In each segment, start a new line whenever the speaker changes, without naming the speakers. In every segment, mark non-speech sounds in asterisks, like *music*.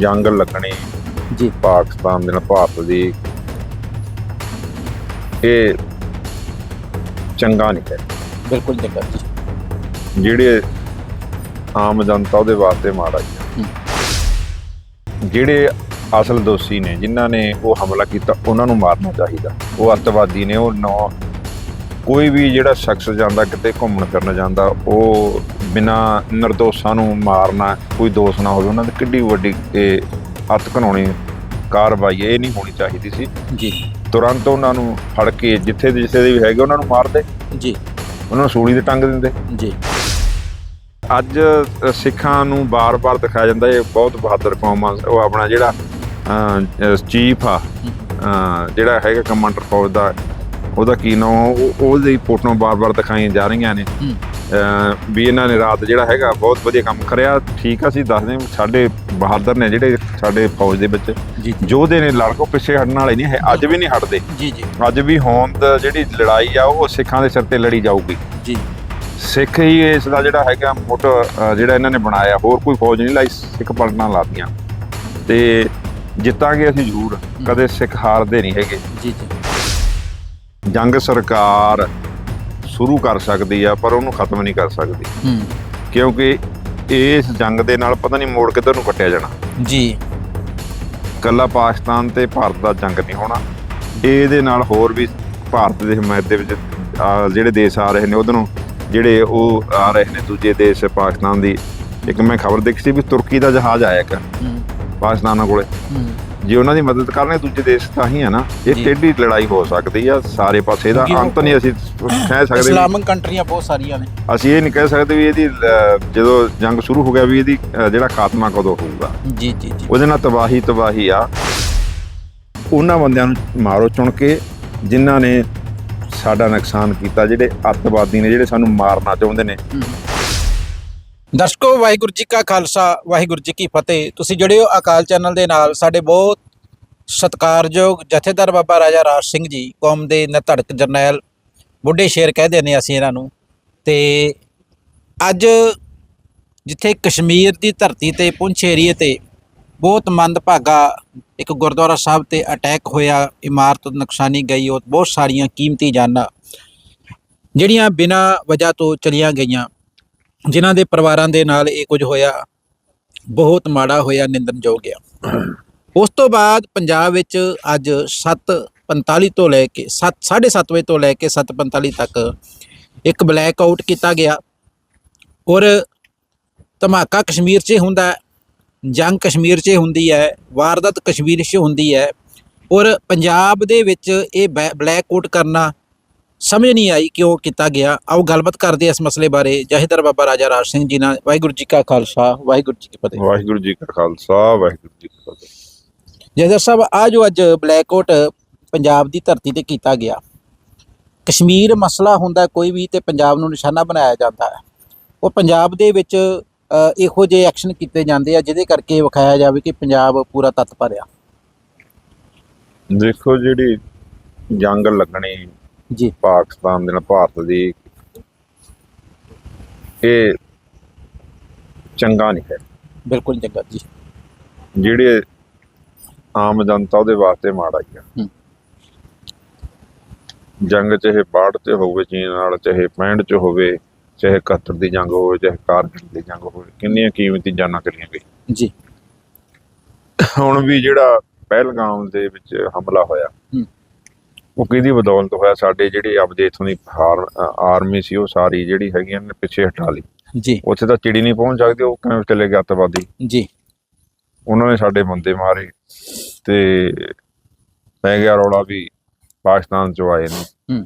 ਜੰਗ ਲੱਗਣੀ
ਜੀ।
ਪਾਕਿਸਤਾਨ ਦੇ ਨਾਲ ਭਾਰਤ ਦੀ। ਇਹ ਚੰਗਾ ਨਹੀਂ ਹੈ।
ਬਿਲਕੁਲ ਚੰਗਾ ਜੀ।
ਜਿਹੜੇ ਆਮ ਜਨਤਾ ਉਹਦੇ ਵਾਸਤੇ ਮਾੜਾ ਹੀ ਜਿਹੜੇ ਅਸਲ ਦੋਸ਼ੀ ਨੇ ਜਿਨ੍ਹਾਂ ਨੇ ਉਹ ਹਮਲਾ ਕੀਤਾ ਉਹਨਾਂ ਨੂੰ ਮਾਰਨਾ ਚਾਹੀਦਾ। ਉਹ ਅੱਤਵਾਦੀ ਨੇ ਉਹ ਨੌ ਕੋਈ ਵੀ ਜਿਹੜਾ ਸ਼ਖਸ ਜਾਂਦਾ ਕਿਤੇ ਘੁੰਮਣ ਫਿਰਨ ਜਾਂਦਾ ਉਹ ਬਿਨਾ ਨਿਰਦੋਸ਼ਾਂ ਨੂੰ ਮਾਰਨਾ ਕੋਈ ਦੋਸ਼ ਨਾ ਹੋਵੇ ਉਹਨਾਂ ਦੀ ਕਿੱਡੀ ਵੱਡੀ ਇਹ ਅੱਤ ਘਨਾਉਣੀ ਕਾਰਵਾਈ ਇਹ ਨਹੀਂ ਹੋਣੀ ਚਾਹੀਦੀ ਸੀ।
ਜੀ।
ਤੁਰੰਤ ਉਹਨਾਂ ਨੂੰ ਫੜ ਕੇ ਜਿੱਥੇ ਦੇ ਜਿੱਥੇ ਦੇ ਵੀ ਹੈਗੇ ਉਹਨਾਂ ਨੂੰ ਮਾਰਦੇ।
ਜੀ।
ਉਹਨਾਂ ਨੂੰ ਸੂਲੀ ਤੇ ਟੰਗ ਦਿੰਦੇ।
ਜੀ।
ਅੱਜ ਸਿੱਖਾਂ ਨੂੰ ਬਾਰ-ਬਾਰ ਦਿਖਾਇਆ ਜਾਂਦਾ ਇਹ ਬਹੁਤ ਬਹਾਦਰ ਕੌਮ ਆ ਉਹ ਆਪਣਾ ਜਿਹੜਾ ਚੀਫ ਆ ਜਿਹੜਾ ਹੈਗਾ ਕਮਾਂਡਰ ਫੌਜ ਦਾ ਉਹਦਾ ਕੀ ਨਾਮ ਉਹ ਉਹਦੀ ਫੋਟੋਆਂ ਬਾਰ-ਬਾਰ ਦਿਖਾਈਆਂ ਜਾ ਰਹੀਆਂ ਨੇ। ਵੀ ਇਹਨਾਂ ਨੇ ਰਾਤ ਜਿਹੜਾ ਹੈਗਾ ਬਹੁਤ ਵਧੀਆ ਕੰਮ ਕਰਿਆ। ਠੀਕ ਆ ਅਸੀਂ ਦੱਸਦੇ ਸਾਡੇ ਬਹਾਦਰ ਨੇ ਜਿਹੜੇ ਸਾਡੇ ਫੌਜ ਦੇ ਵਿੱਚ
ਜੀ
ਯੋਧੇ ਨੇ ਲੜਕੋ ਪਿੱਛੇ ਹਟਣ ਵਾਲੇ ਨਹੀਂ ਹੈ ਅੱਜ ਵੀ ਨਹੀਂ ਹਟਦੇ।
ਜੀ ਜੀ।
ਅੱਜ ਵੀ ਹੋਂਦ ਜਿਹੜੀ ਲੜਾਈ ਆ ਉਹ ਸਿੱਖਾਂ ਦੇ ਸਿਰ ਤੇ ਲੜੀ ਜਾਊਗੀ।
ਜੀ।
ਸਿੱਖ ਹੀ ਇਸ ਦਾ ਜਿਹੜਾ ਹੈਗਾ ਮੋਟ ਅ, ਜਿਹੜਾ ਇਹਨਾਂ ਨੇ ਬਣਾਇਆ ਹੋਰ ਕੋਈ ਫੌਜ ਨਹੀਂ ਲਾਈ ਸਿੱਖ ਪਲਟਣਾ ਲਾਤੀਆਂ। ਤੇ ਜਿੱਤਾਂਗੇ ਅਸੀਂ ਜ਼ਰੂਰ ਕਦੇ ਸਿੱਖ ਹਾਰਦੇ ਨਹੀਂ ਹੈਗੇ।
ਜੀ ਜੀ।
ਜੰਗ ਸਰਕਾਰ ਸ਼ੁਰੂ ਕਰ ਸਕਦੀ ਆ ਪਰ ਉਹਨੂੰ ਖਤਮ ਨਹੀਂ ਕਰ ਸਕਦੀ।
ਹੂੰ।
ਕਿਉਂਕਿ ਇਸ ਜੰਗ ਦੇ ਨਾਲ ਪਤਾ ਨਹੀਂ ਮੋੜ ਕਿੱਧਰ ਨੂੰ ਕੱਟਿਆ ਜਾਣਾ।
ਜੀ।
ਕੱਲਾ ਪਾਕਿਸਤਾਨ ਤੇ ਭਾਰਤ ਦਾ ਜੰਗ ਨਹੀਂ ਹੋਣਾ। ਇਹਦੇ ਨਾਲ ਹੋਰ ਵੀ ਭਾਰਤ ਦੇ ਹਮਾਇਤ ਦੇ ਵਿੱਚ ਜਿਹੜੇ ਦੇਸ਼ ਆ ਰਹੇ ਨੇ ਉਧਰ ਨੂੰ ਜਿਹੜੇ ਉਹ ਆ ਰਹੇ ਨੇ ਦੂਜੇ ਦੇਸ਼ ਪਾਕਿਸਤਾਨ ਦੀ। ਇੱਕ ਮੈਂ ਖਬਰ ਦੇਖੀ ਸੀ ਵੀ ਤੁਰਕੀ ਦਾ ਜਹਾਜ਼ ਆਇਆ ਇੱਕ ਪਾਕਿਸਤਾਨ ਕੋਲੇ। ਜੇ ਉਹਨਾਂ ਦੀ ਮਦਦ ਕਰਨੇ ਦੂਜੇ ਦੇਸ਼ ਤਾਂ ਹੀ ਆ ਨਾ। ਇਹ। ਟੇਢੀ ਲੜਾਈ ਹੋ ਸਕਦੀ ਆ ਸਾਰੇ ਪਾਸੇ ਦਾ ਅੰਤ ਨਹੀਂ ਅਸੀਂ ਕਹਿ ਸਕਦੇ
ਇਸਲਾਮਿਕ ਕੰਟਰੀਆਂ ਬਹੁਤ ਸਾਰੀਆਂ ਨੇ।
ਅਸੀਂ ਇਹ ਨਹੀਂ ਕਹਿ ਸਕਦੇ ਵੀ ਇਹਦੀ ਜਦੋਂ ਜੰਗ ਸ਼ੁਰੂ ਹੋ ਗਿਆ ਵੀ ਇਹਦੀ ਜਿਹੜਾ ਖਾਤਮਾ ਕਦੋਂ ਹੋਊਗਾ।
ਜੀ ਜੀ ਜੀ।
ਉਹਦੇ ਨਾਲ ਤਬਾਹੀ ਤਬਾਹੀ ਆ। ਉਹਨਾਂ ਬੰਦਿਆਂ ਨੂੰ ਮਾਰੋ ਚੁਣ ਕੇ ਜਿਨ੍ਹਾਂ ਨੇ ਸਾਡਾ ਨੁਕਸਾਨ ਕੀਤਾ ਜਿਹੜੇ ਅੱਤਵਾਦੀ ਨੇ ਜਿਹੜੇ ਸਾਨੂੰ ਮਾਰਨਾ ਚਾਹੁੰਦੇ ਨੇ।
ਦਰਸ਼ਕੋ, ਵਾਹਿਗੁਰੂ ਜੀ ਕਾ ਖਾਲਸਾ, ਵਾਹਿਗੁਰੂ ਜੀ ਕੀ ਫਤਿਹ। ਤੁਸੀਂ ਜੁੜੇ ਹੋ ਅਕਾਲ ਚੈਨਲ ਦੇ ਨਾਲ। ਸਾਡੇ ਬਹੁਤ ਸਤਿਕਾਰਯੋਗ ਜਥੇਦਾਰ ਬਾਬਾ ਰਾਜਾ ਰਾਜ ਸਿੰਘ ਜੀ, ਕੌਮ ਦੇ ਨਤੜਕ ਜਰਨੈਲ, ਬੁੱਢੇ ਸ਼ੇਰ ਕਹਦੇ ਨੇ ਅਸੀਂ ਇਹਨਾਂ ਨੂੰ। ਤੇ ਅੱਜ ਜਿੱਥੇ ਕਸ਼ਮੀਰ ਦੀ ਧਰਤੀ ਤੇ, ਪੁੰਛ ਏਰੀਏ ਤੇ ਬਹੁਤ ਮੰਦਭਾਗਾ ਇੱਕ ਗੁਰਦੁਆਰਾ ਸਾਹਿਬ ਤੇ ਅਟੈਕ ਹੋਇਆ, ਇਮਾਰਤ ਨੁਕਸਾਨੀ ਗਈ, ਉਹ ਬਹੁਤ ਸਾਰੀਆਂ ਕੀਮਤੀ ਜਾਨਾਂ ਜਿਹੜੀਆਂ ਬਿਨਾਂ ਵਜ੍ਹਾ ਤੋਂ ਚਲੀਆਂ ਗਈਆਂ। ਜਿਨ੍ਹਾਂ ਦੇ ਪਰਿਵਾਰਾਂ ਦੇ ਨਾਲ ਇਹ ਕੁਝ ਹੋਇਆ ਬਹੁਤ ਮਾੜਾ ਹੋਇਆ ਨਿੰਦਣਯੋਗ ਆ। ਉਸ ਤੋਂ ਬਾਅਦ ਪੰਜਾਬ ਵਿੱਚ ਅੱਜ 7:45 ਤੋਂ ਲੈ ਕੇ 7 7:30 ਵਜੇ ਤੋਂ ਲੈ ਕੇ 7:45 ਤੱਕ ਇੱਕ ਬਲੈਕ ਆਊਟ ਕੀਤਾ ਗਿਆ। ਔਰ ਧਮਾਕਾ ਕਸ਼ਮੀਰ 'ਚ ਹੁੰਦਾ ਜੰਗ ਕਸ਼ਮੀਰ 'ਚ ਹੁੰਦੀ ਹੈ ਵਾਰਦਾਤ ਕਸ਼ਮੀਰ 'ਚ ਹੁੰਦੀ ਹੈ। ਔਰ ਪੰਜਾਬ ਦੇ ਵਿੱਚ ਇਹ ਬਲੈਕ ਆਊਟ ਕਰਨਾ ਸਮਝ ਨਹੀਂ ਆਈ ਕਿਉਂ ਕੀਤਾ ਗਿਆ। ਆਓ ਗੱਲਬਾਤ ਕਰਦੇ ਇਸ ਮਸਲੇ ਬਾਰੇ। ਜਹੇਦਾਰ ਬਾਬਾ ਰਾਜਾ ਰਾਜ ਸਿੰਘ ਜੀ ਨਾਲ। ਵਾਹਿਗੁਰੂ ਜੀ ਕਾ ਖਾਲਸਾ ਵਾਹਿਗੁਰੂ ਜੀ ਕੀ ਫਤਿਹ।
ਵਾਹਿਗੁਰੂ ਜੀ ਕਾ ਖਾਲਸਾ ਵਾਹਿਗੁਰੂ ਜੀ ਕੀ ਫਤਿਹ।
ਜਹੇਦਾਰ ਸਾਹਿਬ ਆ ਜੋ ਅੱਜ ਬਲੈਕ ਆਊਟ ਪੰਜਾਬ ਦੀ ਧਰਤੀ ਤੇ ਕੀਤਾ ਗਿਆ। ਕਸ਼ਮੀਰ ਮਸਲਾ ਹੁੰਦਾ ਕੋਈ ਵੀ ਤੇ ਪੰਜਾਬ ਨੂੰ ਨਿਸ਼ਾਨਾ ਬਣਾਇਆ ਜਾਂਦਾ ਹੈ। ਉਹ ਪੰਜਾਬ ਦੇ ਵਿੱਚ ਇਹੋ ਜਿਹੇ ਐਕਸ਼ਨ ਕੀਤੇ ਜਾਂਦੇ ਆ ਜਿਹਦੇ ਕਰਕੇ ਵਿਖਾਇਆ ਜਾਵੇ ਕਿ ਪੰਜਾਬ ਪੂਰਾ ਤੱਤ ਭਰਿਆ।
ਦੇਖੋ ਜਿਹੜੀ ਜੰਗ ਲੱਗਣੀ
ਜੀ।
ਪਾਕਿਸਤਾਨ ਦੇ ਨਾਲ ਭਾਰਤ ਦੀ ਇਹ ਚੰਗਾ ਨਹੀਂ ਹੈ।
ਬਿਲਕੁਲ ਚੰਗਾ ਜੀ।
ਜਿਹੜੇ ਆਮ ਜਨਤਾ ਉਹਦੇ ਵਾਸਤੇ ਮਾੜਾ ਹੀ ਆ। ਜੰਗ ਚਾਹੇ ਬਾੜ ਤੇ ਹੋਵੇ ਚੀਨ ਨਾਲ ਚਾਹੇ 65 ਚ ਹੋਵੇ ਚਾਹੇ 71 ਦੀ ਜੰਗ ਹੋਵੇ ਚਾਹੇ ਕਾਰਗਿਲ ਦੀ ਜੰਗ ਹੋਵੇ ਕਿੰਨੀਆਂ ਕੀਮਤੀ ਜਾਨਾਂ ਕਰੀਆਂ ਗਈਆਂ।
ਜੀ।
ਹੁਣ ਵੀ ਜਿਹੜਾ ਪਹਿਲਗਾਮ ਦੇ ਵਿੱਚ ਹਮਲਾ ਹੋਇਆ। ਉਹ ਕਿਹਦੀ ਬਦੌਲਤ ਹੋਇਆ? ਸਾਡੇ ਜਿਹੜੀ ਆਪਦੇ ਇਥੋਂ ਦੀ ਆਰਮੀ ਸੀ ਉਹ ਸਾਰੀ ਜਿਹੜੀ ਹੈਗੀਆਂ ਨੇ ਪਿੱਛੇ ਹਟਾ ਲਈ।
ਜੀ।
ਉੱਥੇ ਤਾਂ ਚਿੜੀ ਨਹੀਂ ਪਹੁੰਚ ਸਕਦੀ ਉਹ ਕਿਵੇਂ ਚਲੇ ਗਏ ਅੱਤਵਾਦੀ?
ਜੀ।
ਉਹਨਾਂ ਨੇ ਸਾਡੇ ਬੰਦੇ ਮਾਰੇ ਤੇ ਪੈ ਗਿਆ ਰੌਲਾ ਵੀ ਪਾਕਿਸਤਾਨ ਚੋਂ ਆਏ ਨੇ।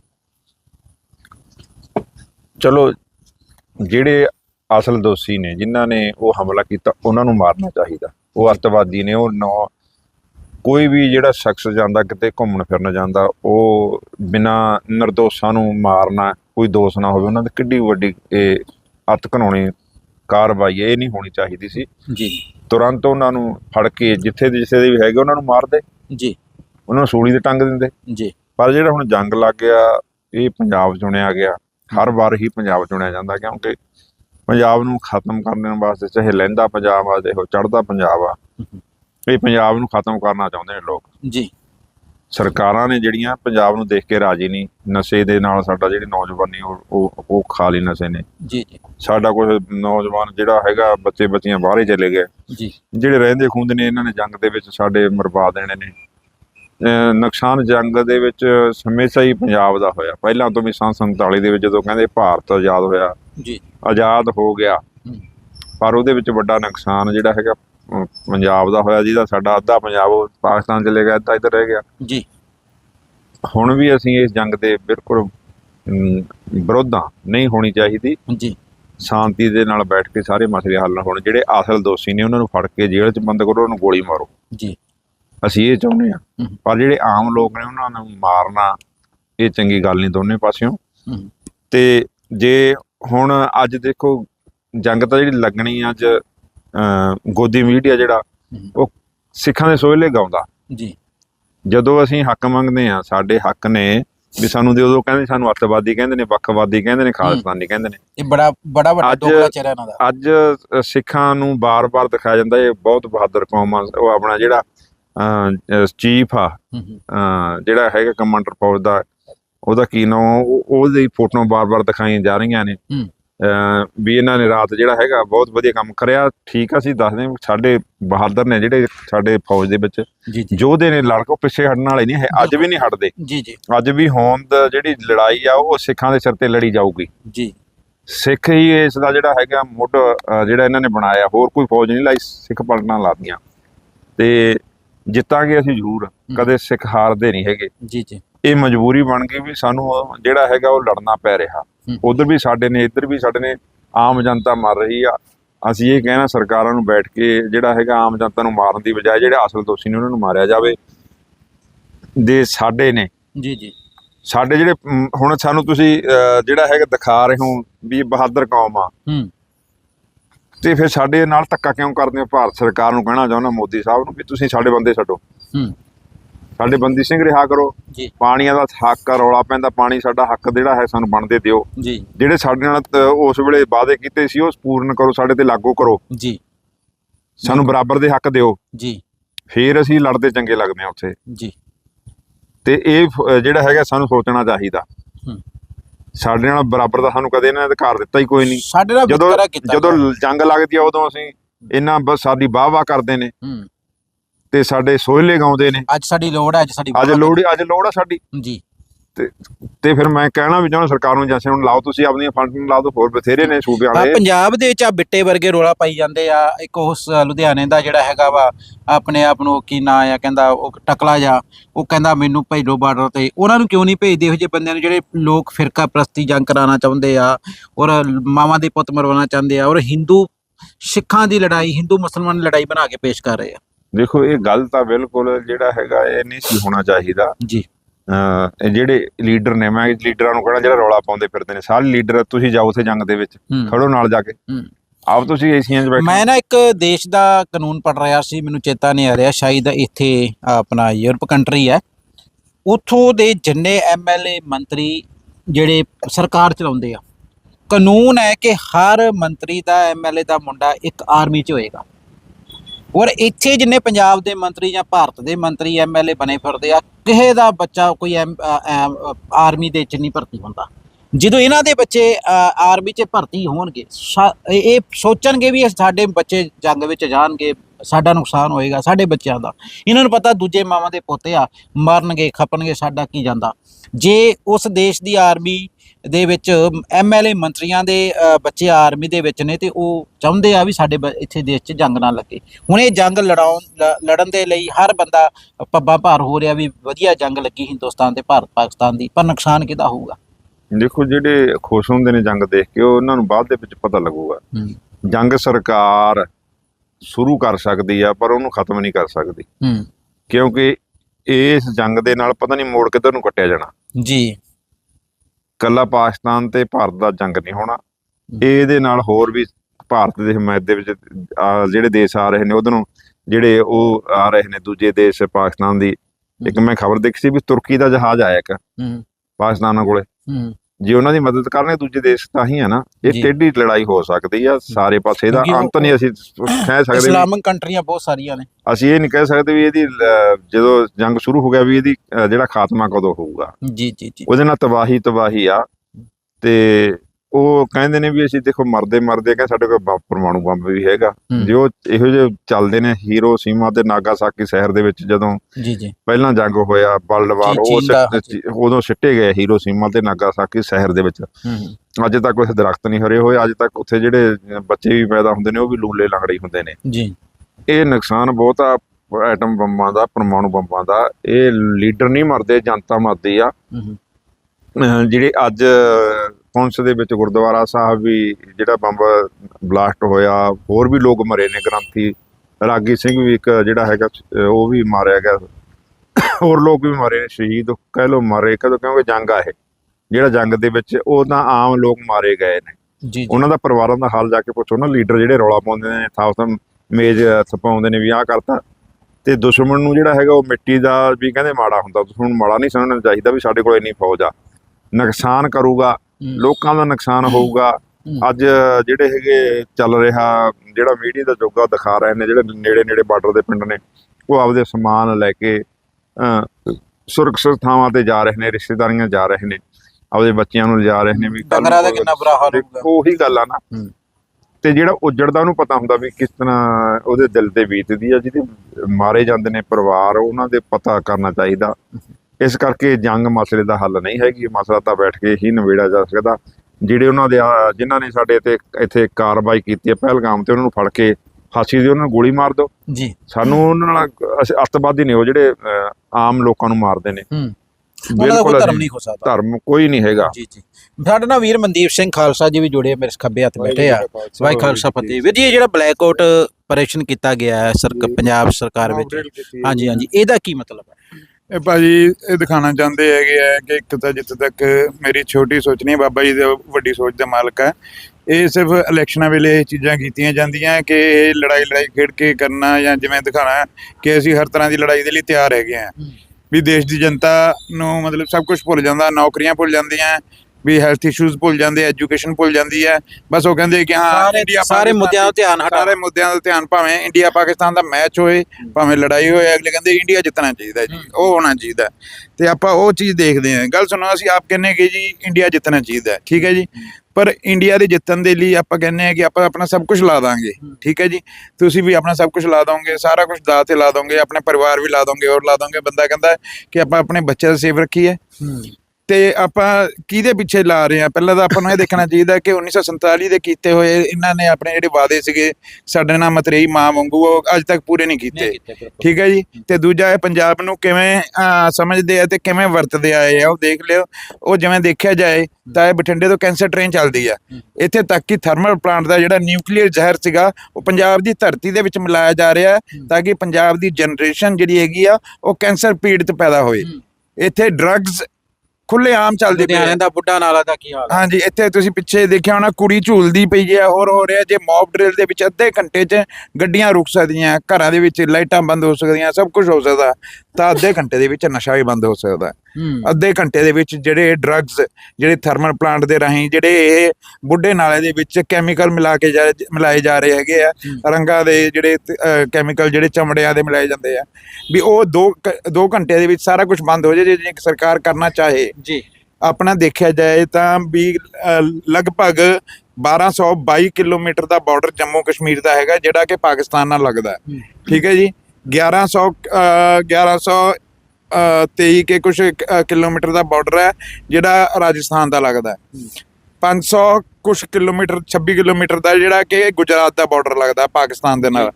ਚਲੋ ਜਿਹੜੇ ਅਸਲ ਦੋਸ਼ੀ ਨੇ ਜਿਨ੍ਹਾਂ ਨੇ ਉਹ ਹਮਲਾ ਕੀਤਾ ਉਹਨਾਂ ਨੂੰ ਮਾਰਨਾ ਚਾਹੀਦਾ। ਉਹ ਅੱਤਵਾਦੀ ਨੇ ਉਹ ਨੌ ਕੋਈ ਵੀ ਜਿਹੜਾ ਸ਼ਖਸ ਜਾਂਦਾ ਕਿਤੇ ਘੁੰਮਣ ਫਿਰਨ ਜਾਂਦਾ ਉਹ ਬਿਨਾ ਨਿਰਦੋਸ਼ਾਂ ਨੂੰ ਮਾਰਨਾ ਕੋਈ ਦੋਸ਼ ਨਾ ਹੋਵੇ ਉਹਨਾਂ ਦੀ ਕਿੱਡੀ ਵੱਡੀ ਇਹ ਅੱਤ ਘਨਾਉਣੀ ਕਾਰਵਾਈ ਇਹ ਨਹੀਂ ਹੋਣੀ ਚਾਹੀਦੀ ਸੀ।
ਜੀ।
ਤੁਰੰਤ ਉਹਨਾਂ ਨੂੰ ਫੜ ਕੇ ਜਿੱਥੇ ਦੇ ਜਿੱਥੇ ਦੇ ਵੀ ਹੈਗੇ ਉਹਨਾਂ ਨੂੰ ਮਾਰਦੇ।
ਜੀ।
ਉਹਨਾਂ ਨੂੰ ਸੂਲੀ ਤੇ ਟੰਗ ਦਿੰਦੇ।
ਜੀ।
ਪਰ ਜਿਹੜਾ ਹੁਣ ਜੰਗ ਲੱਗ ਗਿਆ ਇਹ ਪੰਜਾਬ ਚੁਣਿਆ ਗਿਆ ਹਰ ਵਾਰ ਹੀ ਪੰਜਾਬ ਚੁਣਿਆ ਜਾਂਦਾ ਕਿਉਂਕਿ ਪੰਜਾਬ ਨੂੰ ਖਤਮ ਕਰਨ ਵਾਸਤੇ ਚਾਹੇ ਲਹਿੰਦਾ ਪੰਜਾਬ ਆ ਚਾਹੇ ਚੜ੍ਹਦਾ ਪੰਜਾਬ ਆ ਇਹ ਪੰਜਾਬ ਨੂੰ ਖਤਮ ਕਰਨਾ ਚਾਹੁੰਦੇ ਨੇ ਲੋਕ।
ਜੀ।
ਸਰਕਾਰਾਂ ਨੇ ਜਿਹੜੀਆਂ ਪੰਜਾਬ ਨੂੰ ਦੇਖ ਕੇ ਰਾਜੀ ਨਹੀਂ ਨਸ਼ੇ ਦੇ ਨਾਲ ਸਾਡਾ ਜਿਹੜੀ ਨੌਜਵਾਨੀ ਉਹ ਉਹ ਖਾ ਲਈ ਨਸ਼ੇ ਨੇ।
ਜੀ ਜੀ।
ਸਾਡਾ ਕੁਝ ਨੌਜਵਾਨ ਜਿਹੜਾ ਹੈਗਾ ਬੱਚੇ ਬੱਚੀਆਂ ਬਾਹਰ ਚਲੇ ਗਏ।
ਜੀ।
ਜਿਹੜੇ ਰਹਿੰਦੇ ਖੁੰਦ ਨੇ ਇਹਨਾਂ ਨੇ ਜੰਗ ਦੇ ਵਿੱਚ ਸਾਡੇ ਮਰਵਾ ਦੇਣੇ ਨੇ। ਨੁਕਸਾਨ ਜੰਗ ਦੇ ਵਿੱਚ ਹਮੇਸ਼ਾ ਹੀ ਪੰਜਾਬ ਦਾ ਹੋਇਆ। ਪਹਿਲਾਂ ਤੋਂ ਵੀ ਸੰਨ 47 ਦੇ ਵਿੱਚ ਜਦੋਂ ਕਹਿੰਦੇ ਭਾਰਤ ਆਜ਼ਾਦ ਹੋਇਆ
ਜੀ।
ਆਜ਼ਾਦ ਹੋ ਗਿਆ। ਪਰ ਉਹਦੇ ਵਿੱਚ ਵੱਡਾ ਨੁਕਸਾਨ ਜਿਹੜਾ ਹੈਗਾ ਪੰਜਾਬ ਦਾ ਹੋਇਆ ਜਿਹਦਾ ਸਾਡਾ ਅੱਧਾ ਪੰਜਾਬ ਪਾਕਿਸਤਾਨ ਚਲੇ ਗਿਆ ਅੱਧਾ ਇੱਧਰ ਰਹਿ ਗਿਆ।
ਜੀ।
ਹੁਣ ਵੀ ਅਸੀਂ ਇਸ ਜੰਗ ਦੇ ਬਿਲਕੁਲ ਵਿਰੋਧ ਨਹੀਂ ਹੋਣੀ ਚਾਹੀਦੀ।
ਜੀ।
ਸ਼ਾਂਤੀ ਦੇ ਨਾਲ ਬੈਠ ਕੇ ਸਾਰੇ ਮਸਲੇ ਹੱਲ ਹੋਣ। ਜਿਹੜੇ ਅਸਲ ਦੋਸ਼ੀ ਨੇ ਉਹਨਾਂ ਨੂੰ ਫੜ ਕੇ ਜੇਲ੍ਹ 'ਚ ਬੰਦ ਕਰੋ ਉਹਨਾਂ ਨੂੰ ਗੋਲੀ ਮਾਰੋ।
ਜੀ।
ਅਸੀਂ ਇਹ ਚਾਹੁੰਦੇ
ਹਮ।
ਪਰ ਜਿਹੜੇ ਆਮ ਲੋਕ ਨੇ ਉਹਨਾਂ ਨੂੰ ਮਾਰਨਾ ਇਹ ਚੰਗੀ ਗੱਲ ਨਹੀਂ ਦੋਨੇ ਪਾਸਿਓਂ। ਤੇ ਜੇ ਹੁਣ ਅੱਜ ਦੇਖੋ ਜੰਗ ਤਾਂ ਜਿਹੜੀ ਲੱਗਣੀ ਆ ਅੱਜ ਗੋਦੀ ਮੀਡੀਆ ਜਿਹੜਾ ਉਹ ਸਿੱਖਾਂ ਦੇ ਸੋਹਲੇ ਗਾਉਂਦਾ।
ਜੀ।
ਜਦੋਂ ਅਸੀਂ ਹੱਕ ਮੰਗਦੇ ਆ ਸਾਡੇ ਹੱਕ ਨੇ ਵੀ ਸਾਨੂੰ ਦੇ ਉਦੋਂ ਕਹਿੰਦੇ ਸਾਨੂੰ ਅੱਤਵਾਦੀ ਕਹਿੰਦੇ ਨੇ ਵੱਖਵਾਦੀ ਕਹਿੰਦੇ ਨੇ ਖਾਲਿਸਤਾਨੀ ਕਹਿੰਦੇ ਨੇ।
ਇਹ ਬੜਾ ਬੜਾ ਵੱਡਾ ਦੋਗਲਾ ਚਿਹਰਾ ਇਹਨਾਂ ਦਾ।
ਅੱਜ ਸਿੱਖਾਂ ਨੂੰ ਬਾਰ-ਬਾਰ ਦਿਖਾਇਆ ਜਾਂਦਾ ਇਹ ਬਹੁਤ ਬਹਾਦਰ ਕੌਮ ਆ ਉਹ ਆਪਣਾ ਜਿਹੜਾ ਚੀਫ ਆ ਜਿਹੜਾ ਹੈਗਾ ਕਮਾਂਡਰ ਫੌਜ ਦਾ ਉਹਦਾ ਕੀ ਨਾਮ ਉਹਦੀ ਫੋਟੋਆਂ ਬਾਰ-ਬਾਰ ਦਿਖਾਈਆਂ ਜਾ ਰਹੀਆਂ ਨੇ। ਵੀ ਇਹਨਾਂ ਨੇ ਰਾਤ ਜਿਹੜਾ ਹੈਗਾ ਬਹੁਤ ਵਧੀਆ ਕੰਮ ਕਰਿਆ। ਠੀਕ ਆ ਅਸੀਂ ਦੱਸਦੇ ਸਾਡੇ ਬਹਾਦਰ ਨੇ ਜਿਹੜੇ ਸਾਡੇ ਫੌਜ ਦੇ ਵਿੱਚ
ਜੀ ਜੀ।
ਯੋਧੇ ਨੇ ਲੜ ਕੇ ਪਿੱਛੇ ਹਟਣ ਵਾਲੇ ਨਹੀਂ ਹੈ ਅੱਜ ਵੀ ਨਹੀਂ ਹਟਦੇ।
ਜੀ ਜੀ।
ਅੱਜ ਵੀ ਹੋਂਦ ਜਿਹੜੀ ਲੜਾਈ ਆ ਉਹ ਸਿੱਖਾਂ ਦੇ ਸਿਰ ਤੇ ਲੜੀ ਜਾਊਗੀ।
ਜੀ।
ਸਿੱਖ ਹੀ ਇਸ ਦਾ ਜਿਹੜਾ ਹੈਗਾ ਮੁੱਢ ਜਿਹੜਾ ਇਹਨਾਂ ਨੇ ਬਣਾਇਆ ਹੋਰ ਕੋਈ ਫੌਜ ਨਹੀਂ ਲਾਈ ਸਿੱਖ ਪਲਟਣਾ ਲਾਦੀਆਂ ਤੇ ਜਿੱਤਾਂਗੇ ਅਸੀਂ ਜ਼ਰੂਰ ਕਦੇ ਸਿੱਖ ਹਾਰਦੇ ਨਹੀਂ ਹੈਗੇ।
ਜੀ ਜੀ।
ਇਹ ਮਜਬੂਰੀ ਬਣ ਗਈ ਵੀ ਸਾਨੂੰ ਜਿਹੜਾ ਹੈਗਾ ਉਹ ਲੜਨਾ ਪੈ ਰਿਹਾ। ਉਧਰ ਵੀ ਸਾਡੇ ਨੇ ਇੱਧਰ ਵੀ ਸਾਡੇ ਨੇ ਆਮ ਜਨਤਾ ਮਰ ਰਹੀ ਆ। ਅਸੀਂ ਇਹ ਕਹਿਣਾ ਸਰਕਾਰਾਂ ਨੂੰ ਬੈਠ ਕੇ ਜਿਹੜਾ ਹੈਗਾ ਆਮ ਜਨਤਾ ਨੂੰ ਮਾਰਨ ਦੀ ਬਜਾਏ ਜਿਹੜੇ ਅਸਲ ਦੋਸ਼ੀ ਨੇ ਉਹਨਾਂ ਨੂੰ ਮਾਰਿਆ ਜਾਵੇ। ਦੇ ਸਾਡੇ ਨੇ।
ਜੀ ਜੀ।
ਸਾਡੇ ਜਿਹੜੇ ਹੁਣ ਸਾਨੂੰ ਤੁਸੀਂ ਜਿਹੜਾ ਹੈਗਾ ਦਿਖਾ ਰਹੇ ਹੋ ਵੀ ਬਹਾਦਰ ਕੌਮ ਆ।
ਹੂੰ।
ਤੇ ਫਿਰ ਸਾਡੇ ਨਾਲ ਧੱਕਾ ਕਿਉਂ ਕਰਦੇ ਹੋ? ਭਾਰਤ ਸਰਕਾਰ ਨੂੰ ਕਹਿਣਾ ਚਾਹੁੰਦਾ ਮੋਦੀ ਸਾਹਿਬ ਨੂੰ ਵੀ ਤੁਸੀਂ ਸਾਡੇ ਬੰਦੇ ਛੱਡੋ।
ਹੂੰ।
ਸਾਡੇ ਬੰਦੀ ਸਿੰਘ ਰਿਹਾ ਕਰੋ।
ਜੀ।
ਪਾਣੀਆਂ ਦਾ ਹੱਕ ਆ, ਰੌਲਾ ਪੈਂਦਾ ਪਾਣੀ ਸਾਡਾ ਹੱਕ ਜਿਹੜਾ ਹੈ ਸਾਨੂੰ ਬਣਦੇ ਦਿਓ।
ਜੀ।
ਜਿਹੜੇ ਸਾਡੇ ਨਾਲ ਉਸ ਵੇਲੇ ਵਾਅਦੇ ਕੀਤੇ ਸੀ ਉਹ ਪੂਰਨ ਕਰੋ ਸਾਡੇ ਤੇ ਲਾਗੂ ਕਰੋ।
ਜੀ।
ਸਾਨੂੰ ਬਰਾਬਰ ਦੇ ਹੱਕ ਦਿਓ।
ਜੀ।
ਫੇਰ ਅਸੀਂ ਲੜਦੇ ਚੰਗੇ ਲੱਗਦੇ ਆ ਉੱਥੇ।
ਜੀ।
ਤੇ ਇਹ ਜਿਹੜਾ ਹੈਗਾ ਸਾਨੂੰ ਸੋਚਣਾ ਚਾਹੀਦਾ। ਸਾਡੇ ਨਾਲ ਬਰਾਬਰ ਦਾ ਸਾਨੂੰ ਕਦੇ ਇਹਨਾਂ ਨੇ ਅਧਿਕਾਰ ਦਿੱਤਾ ਹੀ ਕੋਈ ਨਹੀਂ।
ਸਾਡੇ ਨਾਲ
ਜਦੋਂ ਜਦੋਂ। ਜੰਗ ਲੱਗਦੀ ਆ ਉਦੋਂ ਅਸੀਂ ਇਹਨਾਂ ਬਸ ਸਾਡੀ ਵਾਹ ਵਾਹ ਕਰਦੇ ਨੇ। ਤੇ ਸਾਡੇ ਸੋਹਲੇ ਗਾਉਂਦੇ ਨੇ।
ਅੱਜ ਸਾਡੀ ਲੋੜ ਹੈ ਅੱਜ ਸਾਡੀ
ਅੱਜ ਲੋੜ ਅੱਜ ਲੋੜ ਆ ਸਾਡੀ।
ਜੀ।
ਤੇ ਤੇ ਫਿਰ ਮੈਂ ਕਹਿਣਾ ਵੀ ਚਾਹੁੰਦਾ ਸਰਕਾਰ ਨੂੰ ਜੈਸੇ ਹੁਣ ਲਾਓ ਤੁਸੀਂ ਆਪਣੀਆਂ ਫੰਡ ਨੂੰ ਲਾ ਦਿਓ ਹੋਰ ਬਥੇਰੇ ਨੇ ਸੂਬਿਆਂ
ਆ
ਵਾਲੇ।
ਪੰਜਾਬ ਦੇ ਵਿੱਚ ਆ ਬਿੱਟੇ ਵਰਗੇ ਰੋਲਾ ਪਾਈ ਜਾਂਦੇ ਆ। ਇੱਕ ਉਸ ਲੁਧਿਆਣੇ ਦਾ ਜਿਹੜਾ ਹੈਗਾ ਵਾ ਆਪਣੇ ਆਪ ਨੂੰ ਕੀ ਨਾਂ ਆ ਕਹਿੰਦਾ ਉਹ ਟਕਲਾ ਜਾ ਉਹ ਕਹਿੰਦਾ ਮੈਨੂੰ ਭੇਜੋ ਬਾਰਡਰ ਤੇ। ਉਹਨਾਂ ਨੂੰ ਕਿਉਂ ਨਹੀਂ ਭੇਜਦੇ? ਇਹੋ ਜਿਹੇ ਬੰਦਿਆਂ ਨੂੰ ਜਿਹੜੇ ਲੋਕ ਫਿਰਕਾ ਪ੍ਰਸਤੀ ਜੰਗ ਕਰਾਉਣਾ ਚਾਹੁੰਦੇ ਆ ਔਰ ਮਾਵਾਂ ਦੇ ਪੁੱਤ ਮਰਵਾਉਣਾ ਚਾਹੁੰਦੇ ਆ ਔਰ ਹਿੰਦੂ ਸਿੱਖਾਂ ਦੀ ਲੜਾਈ ਹਿੰਦੂ ਮੁਸਲਮਾਨ ਲੜਾਈ ਬਣਾ ਕੇ ਪੇਸ਼ ਕਰ ਰਹੇ ਆ।
ਦੇਖੋ ਇਹ ਗੱਲ ਤਾਂ ਬਿਲਕੁਲ ਜਿਹੜਾ ਹੈਗਾ ਇਹ ਨਹੀਂ ਸੀ ਹੋਣਾ ਚਾਹੀਦਾ।
ਜੀ।
ਜਿਹੜੇ ਲੀਡਰ ਨੇ ਮੈਂ ਲੀਡਰਾਂ ਨੂੰ ਕਹਿਣਾ ਜਿਹੜਾ ਰੌਲਾ ਪਾਉਂਦੇ ਫਿਰਦੇ ਨੇ ਸਾਰੇ ਲੀਡਰ ਤੁਸੀਂ ਜਾਓ ਉੱਥੇ ਜੰਗ ਦੇ ਵਿੱਚ। ਖੜੋ ਨਾਲ ਜਾ ਕੇ। ਆਪ ਤੁਸੀਂ ਏਸੀਆਂ 'ਚ ਬੈਠੋ
ਮੈਂ ਨਾ ਇੱਕ ਦੇਸ਼ ਦਾ ਕਾਨੂੰਨ ਪੜ ਰਿਹਾ ਸੀ ਮੈਨੂੰ ਚੇਤਾ ਨਹੀਂ ਆ ਰਿਹਾ ਸ਼ਾਇਦ ਇੱਥੇ ਆਪਣਾ ਯੂਰਪ ਕੰਟਰੀ ਹੈ। ਉੱਥੋਂ ਦੇ ਜਿੰਨੇ ਐਮਐਲਏ ਮੰਤਰੀ ਜਿਹੜੇ ਸਰਕਾਰ ਚਲਾਉਂਦੇ ਆ ਕਾਨੂੰਨ ਹੈ ਕਿ ਹਰ ਮੰਤਰੀ ਦਾ ਐਮਐਲਏ ਦਾ ਮੁੰਡਾ ਇੱਕ ਆਰਮੀ 'ਚ ਹੋਏਗਾ। ਔਰ ਇੱਥੇ ਜਿੰਨੇ ਪੰਜਾਬ ਦੇ ਮੰਤਰੀ ਜਾਂ ਭਾਰਤ ਦੇ ਮੰਤਰੀ ਐਮਐਲਏ ਬਣੇ ਫਿਰਦੇ ਆ, ਕਿਸੇ ਦਾ ਬੱਚਾ ਕੋਈ ਐਮ- ਆਰਮੀ ਦੇ ਵਿੱਚ ਨਹੀਂ ਭਰਤੀ ਹੁੰਦਾ। ਜਦੋਂ ਇਹਨਾਂ ਦੇ ਬੱਚੇ ਆਰਮੀ 'ਚ ਭਰਤੀ ਹੋਣਗੇ, ਸਾ- ਇਹ ਇਹ ਸੋਚਣਗੇ ਵੀ ਇਹ ਸਾਡੇ ਬੱਚੇ ਜੰਗ ਵਿੱਚ ਜਾਣਗੇ, ਸਾਡਾ ਨੁਕਸਾਨ ਹੋਏਗਾ, ਸਾਡੇ ਬੱਚਿਆਂ ਦਾ। ਇਹਨਾਂ ਨੂੰ ਪਤਾ ਦੂਜੇ ਮਾਵਾਂ ਦੇ ਪੋਤੇ ਆ, ਮਰਨਗੇ, ਖਪਣਗੇ, ਸਾਡਾ ਕੀ ਜਾਂਦਾ। ਜੇ ਉਸ ਦੇਸ਼ ਦੀ ਆਰਮੀ ਦੇ ਵਿੱਚ ਐਮਐਲਏ ਮੰਤਰੀਆਂ ਦੇ ਬੱਚੇ ਆਰਮੀ ਦੇ ਵਿੱਚ ਨੇ ਤੇ ਉਹ ਚਾਹੁੰਦੇ ਆ ਵੀ ਸਾਡੇ ਇੱਥੇ ਦੇਸ਼ 'ਚ ਜੰਗ ਨਾ ਲੱਗੇ। ਹੁਣ ਇਹ ਜੰਗ ਲੜਾਉਣ ਲੜਨ ਦੇ ਲਈ ਹਰ ਬੰਦਾ ਪੱਬਾਂ ਭਾਰ ਹੋ ਰਿਹਾ ਵੀ ਵਧੀਆ ਜੰਗ ਲੱਗੀ ਹਿੰਦੁਸਤਾਨ ਤੇ ਭਾਰਤ ਪਾਕਿਸਤਾਨ ਦੀ ਪਰ ਨੁਕਸਾਨ ਕਿਹਦਾ ਹੋਊਗਾ?
ਦੇਖੋ ਜਿਹੜੇ ਖੁਸ਼ ਹੁੰਦੇ ਨੇ ਜੰਗ ਦੇਖ ਕੇ ਉਹ ਉਹਨਾਂ ਨੂੰ ਬਾਅਦ ਦੇ ਵਿੱਚ ਪਤਾ ਲੱਗੂਗਾ। ਜੰਗ ਸਰਕਾਰ ਸ਼ੁਰੂ ਕਰ ਸਕਦੀ ਆ ਪਰ ਉਹਨੂੰ ਖਤਮ ਨਹੀਂ ਕਰ ਸਕਦੀ। ਕਿਉਂਕਿ ਇਸ ਜੰਗ ਦੇ ਨਾਲ ਪਤਾ ਨਹੀਂ ਮੋੜ ਕਿੱਧਰ ਨੂੰ ਕੱਟਿਆ ਜਾਣਾ।
ਜੀ।
ਕੱਲਾ ਪਾਕਿਸਤਾਨ ਤੇ ਭਾਰਤ ਦਾ ਜੰਗ ਨਹੀਂ ਹੋਣਾ। ਇਹਦੇ ਨਾਲ ਹੋਰ ਵੀ ਭਾਰਤ ਦੇ ਹਮਾਇਤ ਦੇ ਵਿੱਚ ਜਿਹੜੇ ਦੇਸ਼ ਆ ਰਹੇ ਨੇ ਉਧਰੋਂ ਜਿਹੜੇ ਉਹ ਆ ਰਹੇ ਨੇ ਦੂਜੇ ਦੇਸ਼ ਪਾਕਿਸਤਾਨ ਦੀ। ਇੱਕ ਮੈਂ ਖਬਰ ਦੇਖੀ ਸੀ ਵੀ ਤੁਰਕੀ ਦਾ ਜਹਾਜ਼ ਆਇਆ ਇੱਕ
ਹੂੰ।
ਪਾਕਿਸਤਾਨ ਕੋਲੇ।
ਹੂੰ।
ਜੇ ਉਹਨਾਂ ਦੀ ਮਦਦ ਕਰਨਗੇ ਦੂਜੇ ਦੇਸ਼ ਤਾਂ ਹੀ ਆ ਨਾ ਇਹ। ਟੇਢੀ ਲੜਾਈ ਹੋ ਸਕਦੀ ਆ ਸਾਰੇ ਪਾਸੇ ਦਾ ਅੰਤ ਨਹੀਂ ਅਸੀਂ ਕਹਿ ਸਕਦੇ
ਇਸਲਾਮਿਕ ਕੰਟਰੀਆਂ ਬਹੁਤ ਸਾਰੀਆਂ ਨੇ।
ਅਸੀਂ ਇਹ ਨਹੀਂ ਕਹਿ ਸਕਦੇ ਵੀ ਇਹਦੀ ਜਦੋਂ ਜੰਗ ਸ਼ੁਰੂ ਹੋ ਗਿਆ ਵੀ ਇਹਦੀ ਜਿਹੜਾ ਖਾਤਮਾ ਕਦੋਂ ਹੋਊਗਾ।
ਜੀ ਜੀ ਜੀ।
ਉਹਦੇ ਨਾਲ ਤਬਾਹੀ ਤਬਾਹੀ ਆ ਤੇ ਉਹ ਕਹਿੰਦੇ ਨੇ ਵੀ ਅਸੀਂ ਦੇਖੋ ਮਰਦੇ ਮਰਦੇ ਕਿ ਸਾਡੇ ਕੋਲ ਪਰਮਾਣੂ ਬੰਬ ਵੀ ਹੈਗਾ। ਜੋ ਇਹੋ ਜਿਹੇ ਚੱਲਦੇ ਨੇ ਹੀਰੋ ਸੀਮਾ ਤੇ ਨਾਗਾਸਾਕੀ ਸ਼ਹਿਰ ਦੇ ਵਿੱਚ ਜਦੋਂ
ਜੀ ਜੀ।
ਪਹਿਲਾਂ ਜੰਗ ਹੋਇਆ ਵਰਲਡ ਵਾਰ ਉਹ ਉਦੋਂ ਸਿੱਟੇ ਗਏ ਹੀਰੋ ਸੀਮਾ ਤੇ ਨਾਗਾਸਾਕੀ ਸ਼ਹਿਰ ਦੇ ਵਿੱਚ। ਅੱਜ ਤੱਕ ਉੱਥੇ ਦਰਖਤ ਨਹੀਂ ਹਰੇ ਹੋਏ ਅੱਜ ਤੱਕ ਉੱਥੇ ਜਿਹੜੇ ਬੱਚੇ ਵੀ ਪੈਦਾ ਹੁੰਦੇ ਨੇ ਉਹ ਵੀ ਲੂਲੇ ਲੰਗੜੇ ਹੁੰਦੇ ਨੇ।
ਜੀ।
ਇਹ ਨੁਕਸਾਨ ਬਹੁਤ ਆ ਐਟਮ ਬੰਬਾਂ ਦਾ ਪਰਮਾਣੂ ਬੰਬਾਂ ਦਾ। ਇਹ ਲੀਡਰ ਨਹੀਂ ਮਰਦੇ ਜਨਤਾ ਮਰਦੀ ਆ। ਜਿਹੜੇ ਅੱਜ ਪੁੰਛ ਦੇ ਵਿੱਚ ਗੁਰਦੁਆਰਾ ਸਾਹਿਬ ਵੀ ਜਿਹੜਾ ਬੰਬ ਬਲਾਸਟ ਹੋਇਆ ਹੋਰ ਵੀ ਲੋਕ ਮਰੇ ਨੇ ਗ੍ਰੰਥੀ। ਰਾਗੀ ਸਿੰਘ ਵੀ ਇੱਕ ਜਿਹੜਾ ਹੈਗਾ ਉਹ ਵੀ ਮਾਰਿਆ ਗਿਆ। ਹੋਰ ਲੋਕ ਵੀ ਮਰੇ ਨੇ ਸ਼ਹੀਦ ਕਹਿ ਲੋ ਮਰੇ ਕਦੋਂ ਕਿਉਂਕਿ ਜੰਗ ਆ ਇਹ। ਜਿਹੜਾ ਜੰਗ ਦੇ ਵਿੱਚ ਉਹ ਤਾਂ ਆਮ ਲੋਕ ਮਾਰੇ ਗਏ ਨੇ।
ਜੀ
ਉਹਨਾਂ ਦਾ ਪਰਿਵਾਰਾਂ ਦਾ ਹਾਲ ਜਾ ਕੇ ਪੁੱਛੋ ਨਾ ਲੀਡਰ ਜਿਹੜੇ ਰੌਲਾ ਪਾਉਂਦੇ ਨੇ ਥਾਪਥ ਮੇਜ਼ ਥਪਾਉਂਦੇ ਨੇ ਵੀ ਆਹ ਕਰਤਾ। ਤੇ ਦੁਸ਼ਮਣ ਨੂੰ ਜਿਹੜਾ ਹੈਗਾ ਉਹ ਮਿੱਟੀ ਦਾ ਵੀ ਕਹਿੰਦੇ ਮਾੜਾ ਹੁੰਦਾ ਦੁਸ਼ਮਣ ਨੂੰ ਮਾੜਾ ਨਹੀਂ ਸਮਝਣਾ ਚਾਹੀਦਾ ਵੀ ਸਾਡੇ ਕੋਲ ਇੰਨੀ ਫੌਜ ਆ। ਨੁਕਸਾਨ ਕਰੂਗਾ ਲੋਕਾਂ ਦਾ ਨੁਕਸਾਨ ਹੋਊਗਾ। ਅੱਜ ਜਿਹੜੇ ਹੈਗੇ ਚੱਲ ਰਿਹਾ ਜਿਹੜਾ ਮੀਡੀਆ ਦਾ ਜੋਗਾ ਦਿਖਾ ਰਹੇ ਨੇ ਜਿਹੜੇ ਨੇੜੇ ਨੇੜੇ ਬਾਰਡਰ ਦੇ ਪਿੰਡ ਨੇ ਉਹ ਆਪਦੇ ਸਮਾਨ ਲੈ ਕੇ ਸੁਰੱਖਿਅਤ ਥਾਵਾਂ ਤੇ ਜਾ ਰਹੇ ਨੇ ਰਿਸ਼ਤੇਦਾਰੀਆਂ ਜਾ ਰਹੇ ਨੇ ਆਪਦੇ ਬੱਚਿਆਂ ਨੂੰ ਲਿਜਾ ਰਹੇ ਨੇ ਵੀ
ਡੰਗਰਾਂ ਦਾ ਕਿੰਨਾ ਬੁਰਾ ਹਾਲ ਹੋਊਗਾ।
ਉਹੀ ਗੱਲ ਆ ਨਾ। ਤੇ ਜਿਹੜਾ ਉਜੜਦਾ ਉਹਨੂੰ ਪਤਾ ਹੁੰਦਾ ਵੀ ਕਿਸ ਤਰ੍ਹਾਂ ਉਹਦੇ ਦਿਲ ਤੇ ਬੀਤਦੀ ਆ ਜਿਹਦੇ ਮਾਰੇ ਜਾਂਦੇ ਨੇ ਪਰਿਵਾਰ ਉਹਨਾਂ ਦੇ ਪਤਾ ਕਰਨਾ ਚਾਹੀਦਾ। ਇਸ ਕਰਕੇ ਜੰਗ ਮਸਲੇ ਦਾ ਹੱਲ ਨਹੀਂ ਹੈਗੀ। ਮਸਲਾ ਤਾਂ ਬੈਠ ਕੇ ਹੀ ਨਿਬੇੜਿਆ ਜਾ ਸਕਦਾ। ਜਿਹੜੇ ਉਹਨਾਂ ਦੇ ਜਿਨ੍ਹਾਂ ਨੇ ਸਾਡੇ ਤੇ ਇੱਥੇ ਕਾਰਵਾਈ ਕੀਤੀ ਹੈ ਪਹਿਲਗਾਮ ਤੇ ਉਹਨਾਂ ਨੂੰ ਫੜ ਕੇ ਫਾਂਸੀ ਦੇ ਉਹਨਾਂ ਨੂੰ ਗੋਲੀ ਮਾਰ ਦਿਓ।
ਜੀ।
ਸਾਨੂੰ ਉਹਨਾਂ ਨਾਲ ਅੱਤਵਾਦੀ ਨੇ ਉਹ ਜਿਹੜੇ ਆਮ ਲੋਕਾਂ ਨੂੰ ਮਾਰਦੇ ਨੇ।
ਹੂੰ। ਉਹਨਾਂ ਦਾ ਕੋਈ ਧਰਮ ਨਹੀਂ ਹੋ ਸਕਦਾ।
ਧਰਮ ਕੋਈ ਨਹੀਂ ਹੈਗਾ।
ਜੀ ਜੀ। ਸਾਡੇ ਨਾਲ ਵੀਰ ਮਨਦੀਪ ਸਿੰਘ ਖਾਲਸਾ ਜੀ ਵੀ ਜੁੜੇ ਮੇਰੇ ਖੱਬੇ ਹੱਥ ਬੈਠੇ ਆ। ਵਾਹਿ ਖਾਲਸਾ ਫਤਿਹ ਵੀਰ ਜੀ ਇਹ ਜਿਹੜਾ ਬਲੈਕ ਆਊਟ ਆਪਰੇਸ਼ਨ ਕੀਤਾ ਗਿਆ ਹੈ ਸਰਕ ਪੰਜਾਬ ਸਰਕਾਰ ਵਿੱਚ। ਹਾਂਜੀ ਹਾਂਜੀ। ਇਹਦਾ ਕੀ ਮਤਲਬ ਹੈ?
ਇਹ ਭਾਜੀ ਇਹ ਦਿਖਾਣਾ ਚਾਹੁੰਦੇ ਹੈਗੇ ਆ ਕਿ ਇੱਕ ਤਾਂ ਜਿੱਥੇ ਤੱਕ ਮੇਰੀ ਛੋਟੀ ਸੋਚ ਨਹੀਂ ਬਾਬਾ ਜੀ ਦੇ ਵੱਡੀ ਸੋਚ ਦੇ ਮਾਲਕ ਹੈ ਇਹ ਸਿਰਫ ਇਲੈਕਸ਼ਨਾਂ ਵੇਲੇ ਇਹ ਚੀਜ਼ਾਂ ਕੀਤੀਆਂ ਜਾਂਦੀਆਂ ਕਿ ਇਹ ਲੜਾਈ ਲੜਾਈ ਖੇਡ ਕੇ ਕਰਨਾ ਜਾਂ ਜਿਵੇਂ ਦਿਖਾਣਾ ਕਿ ਅਸੀਂ ਹਰ ਤਰ੍ਹਾਂ ਦੀ ਲੜਾਈ ਦੇ ਲਈ ਤਿਆਰ ਹੈਗੇ ਆ। ਵੀ ਦੇਸ਼ ਦੀ ਜਨਤਾ ਨੂੰ ਮਤਲਬ ਸਭ ਕੁਝ ਭੁੱਲ ਜਾਂਦਾ ਨੌਕਰੀਆਂ ਭੁੱਲ ਜਾਂਦੀਆਂ ਵੀ ਹੈਲਥ ਇਸ਼ੂਜ਼ ਭੁੱਲ ਜਾਂਦੇ ਐਜੂਕੇਸ਼ਨ ਭੁੱਲ ਜਾਂਦੀ ਹੈ। ਬਸ ਉਹ ਕਹਿੰਦੇ ਕਿ ਹਾਂ
ਸਾਰੇ
ਇੰਡੀਆ
ਸਾਰੇ ਮੁੱਦਿਆਂ ਤੋਂ ਧਿਆਨ ਹਟਾ
ਸਾਰੇ ਮੁੱਦਿਆਂ ਦਾ ਧਿਆਨ ਭਾਵੇਂ ਇੰਡੀਆ ਪਾਕਿਸਤਾਨ ਦਾ ਮੈਚ ਹੋਏ ਭਾਵੇਂ ਲੜਾਈ ਹੋਏ ਅਗਲੇ ਕਹਿੰਦੇ ਇੰਡੀਆ ਜਿੱਤਣਾ ਚਾਹੀਦਾ ਜੀ ਉਹ ਹੋਣਾ ਚਾਹੀਦਾ। ਤੇ ਆਪਾਂ ਉਹ ਚੀਜ਼ ਦੇਖਦੇ ਹਾਂ। ਗੱਲ ਸੁਣੋ ਅਸੀਂ ਆਪ ਕਹਿੰਨੇ ਕਿ ਜੀ ਇੰਡੀਆ ਜਿੱਤਣਾ ਚਾਹੀਦਾ ਠੀਕ ਹੈ ਜੀ? ਪਰ ਇੰਡੀਆ ਦੇ ਜਿੱਤਣ ਦੇ ਲਈ ਆਪਾਂ ਕਹਿੰਨੇ ਆ ਕਿ ਆਪਾਂ ਆਪਣਾ ਸਭ ਕੁਝ ਲਾ ਦਾਂਗੇ ਠੀਕ ਹੈ ਜੀ? ਤੁਸੀਂ ਵੀ ਆਪਣਾ ਸਭ ਕੁਝ ਲਾ ਦੋਗੇ ਸਾਰਾ ਕੁਝ ਦਾਅ ਤੇ ਲਾ ਦੋਗੇ ਆਪਣੇ ਪਰਿਵਾਰ ਵੀ ਲਾ ਦੋਗੇ ਹੋਰ ਲਾ ਦੋਗੇ। ਬੰਦਾ ਕਹਿੰਦਾ ਕਿ ਆਪਾਂ ਆਪਣੇ ਬੱਚੇ ਦਾ ਸੇਵ ਰੱਖੀਏ। ਤੇ ਆਪਾਂ ਕਿਹਦੇ ਪਿੱਛੇ ਲਾ ਰਹੇ ਆ ਪਹਿਲਾਂ ਤਾਂ ਆਪਾਂ ਨੂੰ ਇਹ ਦੇਖਣਾ ਚਾਹੀਦਾ ਕਿ 1947 ਦੇ ਕੀਤੇ ਹੋਏ ਇਹਨਾਂ ਨੇ ਆਪਣੇ ਜਿਹੜੇ ਵਾਅਦੇ ਸੀਗੇ ਸਾਡੇ ਨਾਲ ਮਤਰੇਈ ਮਾਂ ਵਾਂਗੂ ਉਹ ਅੱਜ ਤੱਕ ਪੂਰੇ ਨਹੀਂ ਕੀਤੇ। ਠੀਕ ਹੈ ਜੀ? ਤੇ ਦੂਜਾ ਇਹ ਪੰਜਾਬ ਨੂੰ ਕਿਵੇਂ ਸਮਝਦੇ ਆ ਤੇ ਕਿਵੇਂ ਵਰਤਦੇ ਆਏ ਆ ਉਹ ਦੇਖ ਲਿਓ। ਉਹ ਜਿਵੇਂ ਦੇਖਿਆ ਜਾਏ ਤਾਂ ਇਹ ਬਠਿੰਡੇ ਤੋਂ ਕੈਂਸਰ ਟ੍ਰੇਨ ਚੱਲਦੀ ਆ। ਇੱਥੇ ਤੱਕ ਕਿ ਥਰਮਲ ਪਲਾਂਟ ਦਾ ਜਿਹੜਾ ਨਿਊਕਲੀਅਰ ਜ਼ਹਿਰ ਸੀਗਾ ਉਹ ਪੰਜਾਬ ਦੀ ਧਰਤੀ ਦੇ ਵਿੱਚ ਮਿਲਾਇਆ ਜਾ ਰਿਹਾ ਤਾਂ ਕਿ ਪੰਜਾਬ ਦੀ ਜਨਰੇਸ਼ਨ ਜਿਹੜੀ ਹੈਗੀ ਆ ਉਹ ਕੈਂਸਰ ਪੀੜਤ ਪੈਦਾ ਹੋਏ। ਇੱਥੇ ਡਰੱਗਸ ਖੁੱਲੇ ਆਮ ਚੱਲਦੇ ਪਏ ਆ।
ਲੁਧਿਆਣੇ ਦਾ ਬੁੱਢਾ ਨਾਲਾ ਦਾ ਕੀ ਹਾਲ ਹੈ
ਹਾਂਜੀ ਇੱਥੇ ਤੁਸੀਂ ਪਿੱਛੇ ਦੇਖਿਆ ਹੋਣਾ ਕੁੜੀ ਝੂਲਦੀ ਪਈ ਹੈ ਹੋਰ ਹੋ ਰਿਹਾ ਜੇ ਮੌਬ ਡਰਿਲ ਦੇ ਵਿੱਚ ਅੱਧੇ ਘੰਟੇ 'ਚ ਗੱਡੀਆਂ ਰੁਕ ਸਕਦੀਆਂ ਘਰਾਂ ਦੇ ਵਿੱਚ ਲਾਈਟਾਂ ਬੰਦ ਹੋ ਸਕਦੀਆਂ ਸਭ ਕੁਝ ਹੋ ਸਕਦਾ ਤਾਂ ਅੱਧੇ ਘੰਟੇ ਦੇ ਵਿੱਚ ਨਸ਼ਾ ਵੀ ਬੰਦ ਹੋ ਸਕਦਾ ਅੱਧੇ ਘੰਟੇ ਦੇ ਵਿੱਚ ਜਿਹੜੇ ਡਰੱਗਸ ਜਿਹੜੇ ਥਰਮਲ ਪਲਾਂਟ ਦੇ ਰਾਹੀਂ ਜਿਹੜੇ ਇਹ ਬੁੱਢੇ ਨਾਲੇ ਦੇ ਵਿੱਚ ਕੈਮੀਕਲ ਮਿਲਾ ਕੇ ਜਾ- ਮਿਲਾਏ ਜਾ ਰਹੇ ਹੈਗੇ ਆ ਰੰਗਾਂ ਦੇ ਜਿਹੜੇ ਕੈਮੀਕਲ ਜਿਹੜੇ ਚਮੜਿਆਂ ਦੇ ਮਿਲਾਏ ਜਾਂਦੇ ਆ। ਵੀ ਉਹ 2 2 ਘੰਟੇ ਦੇ ਵਿੱਚ ਸਾਰਾ ਕੁਝ ਬੰਦ ਹੋ ਜਾਏ ਜੇ ਜੇ ਸਰਕਾਰ ਕਰਨਾ ਚਾਹੇ।
ਜੀ।
ਆਪਣਾ ਦੇਖਿਆ ਜਾਏ ਤਾਂ ਵੀ ਅ, ਲਗਭਗ 1222 ਕਿਲੋਮੀਟਰ ਦਾ ਬਾਰਡਰ ਜੰਮੂ ਕਸ਼ਮੀਰ ਦਾ ਹੈਗਾ ਜਿਹੜਾ ਕਿ ਪਾਕਿਸਤਾਨ ਨਾਲ ਲੱਗਦਾ। ਹੈ। ਠੀਕ ਹੈ ਜੀ? 1100 ਅ, 1100 ਅ, 23 ਕੇ ਕੁਝ ਕਿਲੋਮੀਟਰ ਦਾ ਬਾਰਡਰ ਹੈ ਜਿਹੜਾ ਰਾਜਸਥਾਨ ਦਾ ਲੱਗਦਾ ਹੈ। 500 ਕੁਝ ਕਿਲੋਮੀਟਰ 26 ਕਿਲੋਮੀਟਰ ਦਾ ਜਿਹੜਾ ਕਿ ਗੁਜਰਾਤ ਦਾ ਬਾਰਡਰ ਲੱਗਦਾ ਪਾਕਿਸਤਾਨ ਦੇ ਨਾਲ।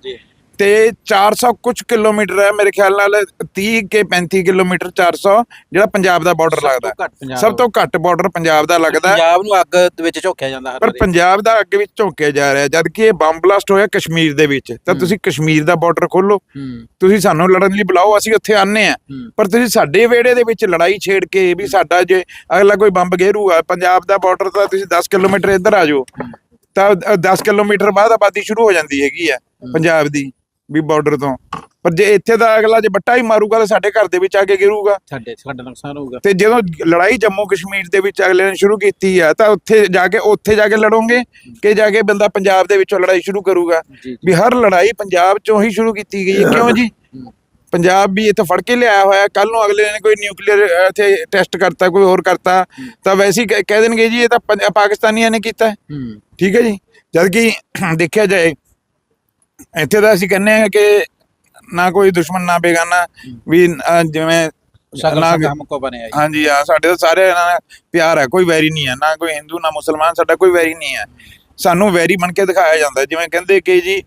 ਤੇ 400 ਕੁਝ ਕਿਲੋਮੀਟਰ ਹੈ ਮੇਰੇ ਖਿਆਲ ਨਾਲ 30 ਕੇ 35 ਕਿਲੋਮੀਟਰ 400 ਜਿਹੜਾ ਪੰਜਾਬ ਦਾ ਬਾਰਡਰ ਲੱਗਦਾ ਸਭ ਤੋਂ ਘੱਟ ਬਾਰਡਰ ਪੰਜਾਬ ਦਾ ਲੱਗਦਾ
ਪੰਜਾਬ ਨੂੰ ਅੱਗ ਦੇ ਵਿੱਚ ਝੋਕਿਆ ਜਾਂਦਾ ਹਰ
ਪਰ। ਪੰਜਾਬ ਦਾ ਅੱਗੇ ਵਿੱਚ ਝੋਕਿਆ ਜਾ ਰਿਹਾ ਜਦ ਕਿ ਇਹ ਬੰਬ ਬਲਾਸਟ ਹੋਇਆ ਕਸ਼ਮੀਰ ਦੇ ਵਿੱਚ ਤਾਂ। ਤੁਸੀਂ ਕਸ਼ਮੀਰ ਦਾ ਬਾਰਡਰ ਖੋਲੋ ਤੁਸੀਂ ਸਾਨੂੰ ਲੜਨ ਲਈ ਬੁਲਾਓ ਅਸੀਂ ਉੱਥੇ ਆਨੇ ਆ ਪਰ ਤੁਸੀਂ ਸਾਡੇ ਵਿਹੜੇ ਦੇ ਵਿੱਚ ਲੜਾਈ ਛੇੜ ਕੇ ਵੀ ਸਾਡਾ ਜੇ ਅਗਲਾ ਕੋਈ ਬੰਬ ਘੇਰੂਗਾ ਪੰਜਾਬ ਦਾ ਬਾਰਡਰ ਤਾਂ ਤੁਸੀਂ 10 ਕਿਲੋਮੀਟਰ ਇੱਧਰ ਆ ਜਾਓ। ਤਾਂ ਅ, 10 ਕਿਲੋਮੀਟਰ ਬਾਅਦ ਆਬਾਦੀ ਸ਼ੁਰੂ ਹੋ ਜਾਂਦੀ ਹੈਗੀ ਆ ਪੰਜਾਬ ਦੀ। ਵੀ ਬਾਰਡਰ ਤੋਂ। ਪਰ ਜੇ ਇੱਥੇ ਦਾ ਅਗਲਾ ਜੇ ਬੱਟਾ ਹੀ ਮਾਰੂਗਾ ਤਾਂ ਸਾਡੇ ਘਰ ਦੇ ਵਿੱਚ ਆ ਕੇ ਗਿਰੂਗਾ।
ਸਾਡੇ ਸਾਡਾ ਨੁਕਸਾਨ ਹੋਊਗਾ।
ਤੇ ਜਦੋਂ ਲੜਾਈ ਜੰਮੂ ਕਸ਼ਮੀਰ ਦੇ ਵਿੱਚ ਅਗਲੇ ਨੇ ਸ਼ੁਰੂ ਕੀਤੀ ਆ ਤਾਂ ਉੱਥੇ ਜਾ ਕੇ ਉੱਥੇ ਜਾ ਕੇ ਲੜੋਗੇ ਕਿ ਜਾ ਕੇ ਬੰਦਾ ਪੰਜਾਬ ਦੇ ਵਿੱਚੋਂ ਲੜਾਈ ਸ਼ੁਰੂ ਕਰੂਗਾ। ਵੀ ਹਰ ਲੜਾਈ ਪੰਜਾਬ ਚੋਂ ਹੀ ਸ਼ੁਰੂ ਕੀਤੀ ਗਈ ਹੈ। ਕਿਉਂ ਜੀ? ਪੰਜਾਬ ਵੀ ਇੱਥੇ ਫੜ ਕੇ ਲਿਆਇਆ ਹੋਇਆ। ਕੱਲ ਨੂੰ ਅਗਲੇ ਨੇ ਕੋਈ ਨਿਊਕਲੀਅਰ ਇੱਥੇ ਟੈਸਟ ਕਰਤਾ ਕੋਈ ਹੋਰ ਕਰਤਾ ਤਾਂ ਵੈਸੇ ਹੀ ਕਹਿ- ਦੇਣਗੇ ਜੀ ਇਹ ਤਾਂ ਪਾਕਿਸਤਾਨੀਆਂ ਨੇ ਕੀਤਾ। ਠੀਕ ਹੈ ਜੀ? ਜਦ ਕਿ ਦੇਖਿਆ ਜਾਏ ਇੱਥੇ ਤਾਂ ਅਸੀਂ ਕਹਿੰਦੇ ਹਾਂ ਕਿ ਨਾ ਕੋਈ ਦੁਸ਼ਮਣ ਨਾ ਬੇਗਾਨਾ ਵੀ ਅਹ, ਜਿਵੇਂ
ਸ਼ਕਲ
ਨਾ
ਹਮਕੋ ਬਣਿਆ ਜੀ
ਹਾਂਜੀ ਹਾਂ ਸਾਡੇ ਤਾਂ ਸਾਰੇ ਨਾਲ ਪਿਆਰ ਹੈ ਕੋਈ ਵੈਰੀ ਨਹੀਂ ਹੈ ਨਾ ਕੋਈ ਹਿੰਦੂ ਨਾ ਮੁਸਲਮਾਨ ਸਾਡਾ ਕੋਈ ਵੈਰੀ ਨਹੀਂ ਹੈ ਸਾਨੂੰ ਵੈਰੀ ਬਣ ਕੇ ਦਿਖਾਇਆ ਜਾਂਦਾ ਹੈ। ਜਿਵੇਂ ਕਹਿੰਦੇ ਕਿ ਜੀ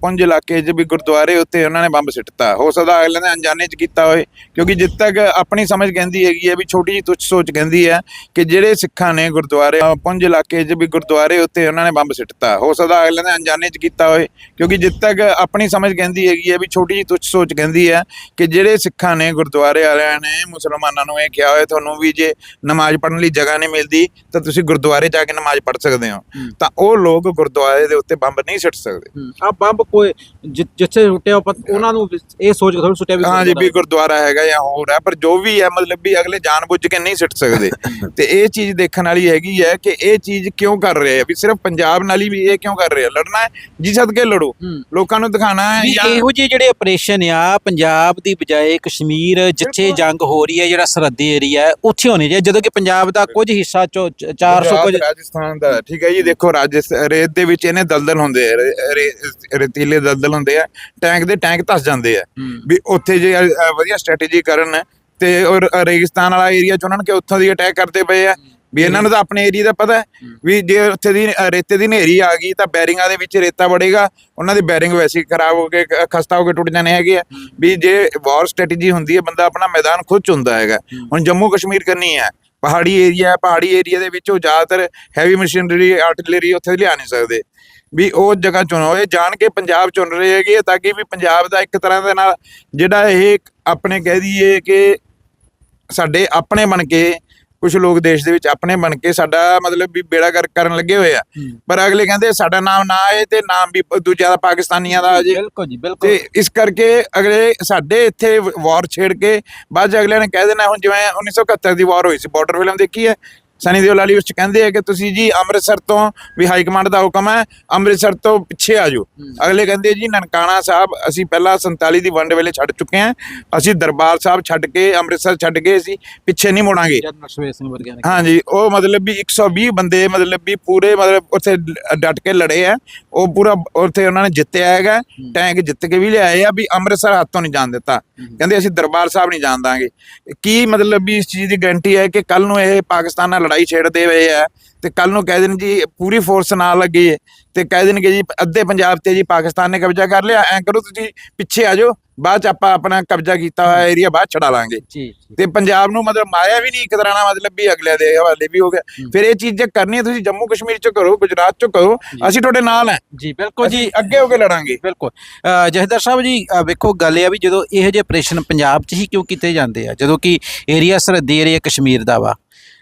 ਪੁੰਜ ਇਲਾਕੇ 'ਚ ਵੀ ਗੁਰਦੁਆਰੇ ਉੱਤੇ ਉਹਨਾਂ ਨੇ ਬੰਬ ਸਿੱਟਤਾ। ਹੋ ਸਕਦਾ ਅਗਲੇ ਨੇ ਅਣਜਾਣੇ 'ਚ ਕੀਤਾ ਹੋਏ ਕਿਉਂਕਿ ਜਿੱਦ ਤੱਕ ਆਪਣੀ ਸਮਝ ਕਹਿੰਦੀ ਹੈਗੀ ਹੈ ਵੀ ਛੋਟੀ ਜਿਹੀ ਤੁੱਛ ਸੋਚ ਕਹਿੰਦੀ ਹੈ ਕਿ ਜਿਹੜੇ ਸਿੱਖਾਂ ਨੇ ਗੁਰਦੁਆਰੇ ਪੁੰਜ ਇਲਾਕੇ 'ਚ ਵੀ ਗੁਰਦੁਆਰੇ ਉੱਤੇ ਉਹਨਾਂ ਨੇ ਬੰਬ ਸਿੱਟਤਾ। ਹੋ ਸਕਦਾ ਅਗਲੇ ਨੇ ਅਣਜਾਣੇ 'ਚ ਕੀਤਾ ਹੋਏ ਕਿਉਂਕਿ ਜਿੱਦ ਤੱਕ ਆਪਣੀ ਸਮਝ ਕਹਿੰਦੀ ਹੈਗੀ ਹੈ ਵੀ ਛੋਟੀ ਜਿਹੀ ਤੁੱਛ ਸੋਚ ਕਹਿੰਦੀ ਹੈ ਕਿ ਜਿਹੜੇ ਸਿੱਖਾਂ ਨੇ ਗੁਰਦੁਆਰੇ ਵਾਲਿਆਂ ਨੇ ਮੁਸਲਮਾਨਾਂ ਨੂੰ ਇਹ ਕਿਹਾ ਹੋਇਆ ਤੁਹਾਨੂੰ ਵੀ ਜੇ ਨਮਾਜ਼ ਪੜ੍ਹਨ ਲਈ ਜਗ੍ਹਾ ਨਹੀਂ ਮਿਲਦੀ ਤਾਂ ਤੁਸੀਂ ਗੁਰਦੁਆਰੇ ਜਾ ਕੇ ਨਮਾਜ਼ ਪੜ੍ਹ ਸਕਦੇ ਹੂੰ। ਤਾਂ ਉਹ ਲੋਕ ਗੁਰਦੁਆਰੇ ਦੇ ਉੱਤੇ ਬੰਬ ਨਹੀਂ ਸਿੱਟ ਸਕਦੇ।
ਆ ਬੰਬ ਕੋਈ ਜਿ- ਜਿੱਥੇ ਸੁੱਟਿਆ ਪਤ- ਉਹਨਾਂ ਨੂੰ ਇਹ ਸੋਚ ਕੇ ਥੋੜਾ ਸੁੱਟਿਆ ਵੀ
ਹਾਂ ਜੀ ਵੀ
ਗੁਰਦੁਆਰਾ
ਹੈਗਾ ਜਾਂ ਹੋਰ ਹੈ ਪਰ ਜੋ ਵੀ ਹੈ ਮਤਲਬ ਵੀ ਅਗਲੇ ਜਾਣਬੁੱਝ ਕੇ ਨਹੀਂ ਸਿੱਟ ਸਕਦੇ। *laughs* ਤੇ ਇਹ ਚੀਜ਼ ਦੇਖਣ ਵਾਲੀ ਹੈਗੀ ਹੈ ਕਿ ਇਹ ਚੀਜ਼ ਕਿਉਂ ਕਰ ਰਹੇ ਆ? ਵੀ ਸਿਰਫ ਪੰਜਾਬ ਨਾਲ ਹੀ ਵੀ ਇਹ ਕਿਉਂ ਕਰ ਰਹੇ ਆ? ਲੜਨਾ ਹੈ ਜੀ ਸਦਕੇ ਲੜੋ।
ਹੂੰ।
ਲੋਕਾਂ ਨੂੰ ਦਿਖਾਣਾ ਹੈ
ਵੀ
ਜਾਂ
ਇਹੋ ਜਿਹੇ ਜਿਹੜੇ ਆਪਰੇਸ਼ਨ ਆ ਪੰਜਾਬ ਦੀ ਬਜਾਏ ਕਸ਼ਮੀਰ ਜਿੱਥੇ
ਬਿਲਕੁਲ।
ਜੰਗ ਹੋ ਰਹੀ ਹੈ ਜਿਹੜਾ ਸਰਹੱਦੀ ਏਰੀਆ ਹੈ ਉੱਥੇ ਹੋਣੀ ਚਾਹੀਦੀ ਜਦੋਂ ਕਿ ਪੰਜਾਬ ਦਾ ਕੁਝ ਹਿੱਸਾ ਚੋਂ 400
ਗੁਜਰਾਤ,
ਕੁਝ
ਰਾਜਸਥਾਨ ਦਾ ਠੀਕ ਹੈ ਜੀ ਦੇਖੋ ਰਾਜਸਥਾਨ ਰੇਤ ਦੇ ਵਿੱਚ ਇਹਨੇ ਦਲਦਲ ਹੁੰਦੇ ਆ ਰੇ- ਰੇ- ਰੇਤੀਲੇ ਦਲਦਲ ਹੁੰਦੇ ਆ ਟੈਂਕ ਦੇ ਟੈਂਕ ਧਸ ਜਾਂਦੇ ਆ। ਵੀ ਉੱਥੇ ਜੇ ਅ, ਵਧੀਆ ਸਟ੍ਰੈਟਜੀ ਕਰਨ ਤੇ ਔਰ ਰੇਗਿਸਤਾਨ ਵਾਲਾ ਏਰੀਆ ਚੁਣਨ ਕਿ ਉੱਥੋਂ ਦੀ ਅਟੈਕ ਕਰਦੇ ਪਏ ਆ? ਵੀ ਇਹਨਾਂ ਨੂੰ ਤਾਂ ਆਪਣੇ ਏਰੀਆ ਦਾ ਪਤਾ ਹੈ। ਵੀ ਜੇ ਉੱਥੇ ਦੀ ਅ, ਰੇਤੇ ਦੀ ਹਨੇਰੀ ਆ ਗਈ ਤਾਂ ਬੈਰਿੰਗਾਂ ਦੇ ਵਿੱਚ ਰੇਤਾ ਵੜੇਗਾ ਉਹਨਾਂ ਦੇ ਬੈਰਿੰਗ ਵੈਸੇ ਹੀ ਖਰਾਬ ਹੋ ਕੇ ਖ- ਖਸਤਾ ਹੋ ਕੇ ਟੁੱਟ ਜਾਣੇ ਹੈਗੇ ਆ। ਵੀ ਜੇ ਵਾਰ ਸਟ੍ਰੈਟਜੀ ਹੁੰਦੀ ਹੈ ਬੰਦਾ ਆਪਣਾ ਮੈਦਾਨ ਖੁਦ ਚੁਣਦਾ ਹੈਗਾ। ਹੁਣ ਜੰਮੂ ਕਸ਼ਮੀਰ ਕਰਨੀ ਹੈ। ਪਹਾੜੀ ਏਰੀਆ ਹੈ, ਪਹਾੜੀ ਏਰੀਆ ਦੇ ਵਿੱਚ ਉਹ ਜ਼ਿਆਦਾਤਰ ਹੈਵੀ ਮਸ਼ੀਨਰੀ ਆਰਟਿਲਰੀ ਉੱਥੇ ਲਿਆ ਨਹੀਂ ਸਕਦੇ। ਵੀ ਉਹ ਜਗ੍ਹਾ ਚੁਣੋ, ਇਹ ਜਾਣ ਕੇ ਪੰਜਾਬ ਚੁਣ ਰਹੇ ਹੈਗੇ ਤਾਂ ਕਿ ਵੀ ਪੰਜਾਬ ਦਾ ਇੱਕ ਤਰ੍ਹਾਂ ਦੇ ਨਾਲ ਜਿਹੜਾ ਇਹ ਆਪਣੇ ਕਹਿ ਦਈਏ ਕਿ ਸਾਡੇ ਆਪਣੇ ਬਣ ਕੇ ਕੁਝ ਲੋਕ ਦੇਸ਼ ਦੇ ਵਿੱਚ ਆਪਣੇ ਬਣ ਕੇ ਸਾਡਾ ਮਤਲਬ ਵੀ ਬੇੜਾ ਗਰਕ ਕਰਨ ਲੱਗੇ ਹੋਏ ਆ। ਪਰ ਅਗਲੇ ਕਹਿੰਦੇ ਸਾਡਾ ਨਾਮ ਨਾ ਆਏ ਤੇ ਨਾਮ ਵੀ ਦੂਜਿਆਂ ਦਾ ਪਾਕਿਸਤਾਨੀਆਂ ਦਾ ਆ ਜੇ।
ਬਿਲਕੁਲ ਜੀ ਬਿਲਕੁਲ।
ਤੇ ਇਸ ਕਰਕੇ ਅਗਲੇ ਸਾਡੇ ਇੱਥੇ ਵਾਰ ਛੇੜ ਕੇ ਬਾਅਦ ਅਗਲੇ ਨੇ ਕਹਿ ਦੇਣਾ ਹੁਣ ਜਿਵੇਂ 1971 ਦੀ ਵਾਰ ਹੋਈ ਸੀ ਬਾਰਡਰ ਫਿਲਮ ਦੇਖੀ ਹੈ? ਸਨੀ ਦਿਓਲ ਵਾਲੀ ਉਸ ਚ ਕਹਿੰਦੇ ਆ ਕਿ ਤੁਸੀਂ ਜੀ ਅੰਮ੍ਰਿਤਸਰ ਤੋਂ ਵੀ ਹਾਈ ਕਮਾਂਡ ਦਾ ਹੁਕਮ ਹੈ ਅੰਮ੍ਰਿਤਸਰ ਤੋਂ ਪਿੱਛੇ ਆ ਜਾਓ। ਅਗਲੇ ਕਹਿੰਦੇ ਜੀ ਨਨਕਾਣਾ ਸਾਹਿਬ ਅਸੀਂ ਪਹਿਲਾਂ 47 ਦੀ ਵੰਡ ਵੇਲੇ ਛੱਡ ਚੁੱਕੇ ਹਾਂ। ਅਸੀਂ ਦਰਬਾਰ ਸਾਹਿਬ ਛੱਡ ਕੇ ਅੰਮ੍ਰਿਤਸਰ ਛੱਡ ਕੇ ਅਸੀਂ ਪਿੱਛੇ ਨਹੀਂ ਮੁੜਾਂਗੇ। ਹਾਂਜੀ ਉਹ ਮਤਲਬ ਵੀ 120 ਬੰਦੇ ਮਤਲਬ ਵੀ ਪੂਰੇ ਮਤਲਬ ਉੱਥੇ ਡਟ ਕੇ ਲੜੇ ਆ। ਉਹ ਪੂਰਾ ਉੱਥੇ ਉਹਨਾਂ ਨੇ ਜਿੱਤਿਆ ਹੈਗਾ ਟੈਂਕ ਜਿੱਤ ਕੇ ਵੀ ਲਿਆਏ ਆ ਵੀ ਅੰਮ੍ਰਿਤਸਰ ਹੱਥੋਂ ਨਹੀਂ ਜਾਣ ਦਿੱਤਾ। ਕਹਿੰਦੇ ਅਸੀਂ ਦਰਬਾਰ ਸਾਹਿਬ ਨਹੀਂ ਜਾਣ ਦਾਂਗੇ। ਕੀ ਮਤਲਬ ਵੀ ਇਸ ਚੀਜ਼ ਦੀ ਗਾਰੰਟੀ ਹੈ ਕਿ ਕੱਲ ਨੂੰ ਇਹ ਪਾਕਿਸਤਾਨ ਨਾਲ ਲੜਾਈ ਛੇੜਦੇ ਹੋਏ ਆ ਤੇ ਕੱਲ ਨੂੰ ਕਹਿ ਦੇਣ ਜੀ ਪੂਰੀ ਫੋਰਸ ਨਾਲ ਲੱਗੀ ਹੈ ਤੇ ਕਹਿ ਦੇਣਗੇ ਜੀ ਅੱਧੇ ਪੰਜਾਬ ਤੇ ਜੀ ਪਾਕਿਸਤਾਨ ਨੇ ਕਬਜ਼ਾ ਕਰ ਲਿਆ ਐਂ ਕਰੋ ਤੁਸੀਂ ਪਿੱਛੇ ਆ ਜਾਓ ਬਾਅਦ ਚ ਆਪਾਂ ਆਪਣਾ ਕਬਜ਼ਾ ਕੀਤਾ ਹੋਇਆ ਏਰੀਆ ਬਾਅਦ ਛਡਾ ਲਾਂਗੇ। ਤੇ ਪੰਜਾਬ ਨੂੰ ਮਤਲਬ ਮਾਇਆ ਵੀ ਨਹੀਂ ਇੱਕ ਤਰ੍ਹਾਂ ਨਾਲ ਮਤਲਬ ਵੀ ਅਗਲੇ ਦੇ ਹਵਾਲੇ ਵੀ ਹੋ ਗਿਆ। ਫਿਰ ਇਹ ਚੀਜ਼ ਜੇ ਕਰਨੀ ਹੈ ਤੁਸੀਂ ਜੰਮੂ ਕਸ਼ਮੀਰ ਚ ਕਰੋ ਗੁਜਰਾਤ ਚ ਕਰੋ ਅਸੀਂ ਤੁਹਾਡੇ ਨਾਲ ਹੈ।
ਜੀ ਬਿਲਕੁਲ ਜੀ।
ਅੱਗੇ ਹੋ ਕੇ ਲੜਾਂਗੇ।
ਬਿਲਕੁਲ। ਅ, ਜਥੇਦਾਰ ਸਾਹਿਬ ਜੀ ਵੇਖੋ ਗੱਲ ਇਹ ਆ ਵੀ ਜਦੋਂ ਇਹੋ ਜਿਹੇ ਆਪਰੇਸ਼ਨ ਪੰਜਾਬ 'ਚ ਹੀ ਕਿਉਂ ਕੀਤੇ ਜਾਂਦੇ ਆ? ਜਦੋਂ ਕਿ ਏਰੀਆ ਸਰਹੱਦੀ ਏਰੀਆ ਕਸ਼ਮੀਰ ਦਾ ਵਾ।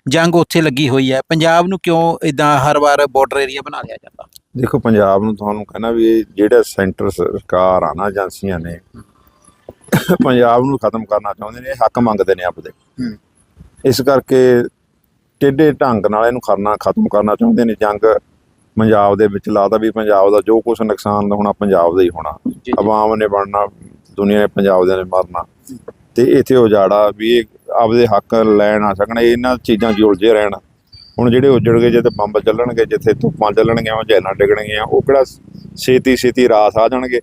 ਜੰਗ ਉੱਥੇ ਲੱਗੀ ਹੋਈ ਹੈ। ਪੰਜਾਬ ਨੂੰ ਕਿਉਂ ਇਦਾਂ ਹਰ ਵਾਰ ਬਾਰਡਰ ਏਰੀਆ ਬਣਾ ਲਿਆ ਜਾਂਦਾ?
ਦੇਖੋ ਪੰਜਾਬ ਨੂੰ ਤੁਹਾਨੂੰ ਕਹਿੰਦਾ ਵੀ ਇਹ ਜਿਹੜਾ ਸੈਂਟਰ ਸਰਕਾਰ ਆ ਨਾ ਏਜੰਸੀਆਂ ਨੇ ਪੰਜਾਬ ਨੂੰ ਖਤਮ ਕਰਨਾ ਚਾਹੁੰਦੇ ਨੇ ਹੱਕ ਮੰਗਦੇ ਨੇ ਆਪਦੇ।
ਇਸ
ਕਰਕੇ ਟੇਢੇ ਢੰਗ ਨਾਲ ਇਹਨੂੰ ਕਰਨਾ ਖਤਮ ਕਰਨਾ ਚਾਹੁੰਦੇ ਨੇ। ਜੰਗ ਪੰਜਾਬ ਦੇ ਵਿੱਚ ਲਾਦਾ ਵੀ ਪੰਜਾਬ ਦਾ ਜੋ ਕੁਝ ਨੁਕਸਾਨ ਹੋਣਾ ਪੰਜਾਬ ਦਾ ਹੀ ਹੋਣਾ। ਆਵਾਮ ਨੇ ਬਣਨਾ ਦੁਨੀਆ ਨੇ ਪੰਜਾਬ ਦੇ ਨੇ ਮਰਨਾ। ਤੇ ਇੱਥੇ ਉਜਾੜਾ ਵੀ ਇਹ ਆਪਦੇ ਹੱਕ ਲੈ ਨਾ ਸਕਣ ਇਹਨਾਂ ਚੀਜ਼ਾਂ 'ਚ ਉਲਝੇ ਰਹਿਣ। ਹੁਣ ਜਿਹੜੇ ਉੱਜੜ ਗਏ ਜਿੱਥੇ ਬੰਬ ਚੱਲਣਗੇ ਜਿੱਥੇ ਧੁੱਪਾਂ ਚੱਲਣਗੀਆਂ ਉਹ ਜੈਲਾਂ ਡਿੱਗਣਗੀਆਂ ਉਹ ਕਿਹੜਾ ਛੇਤੀ ਛੇਤੀ ਰਾਸ ਆ ਜਾਣਗੇ?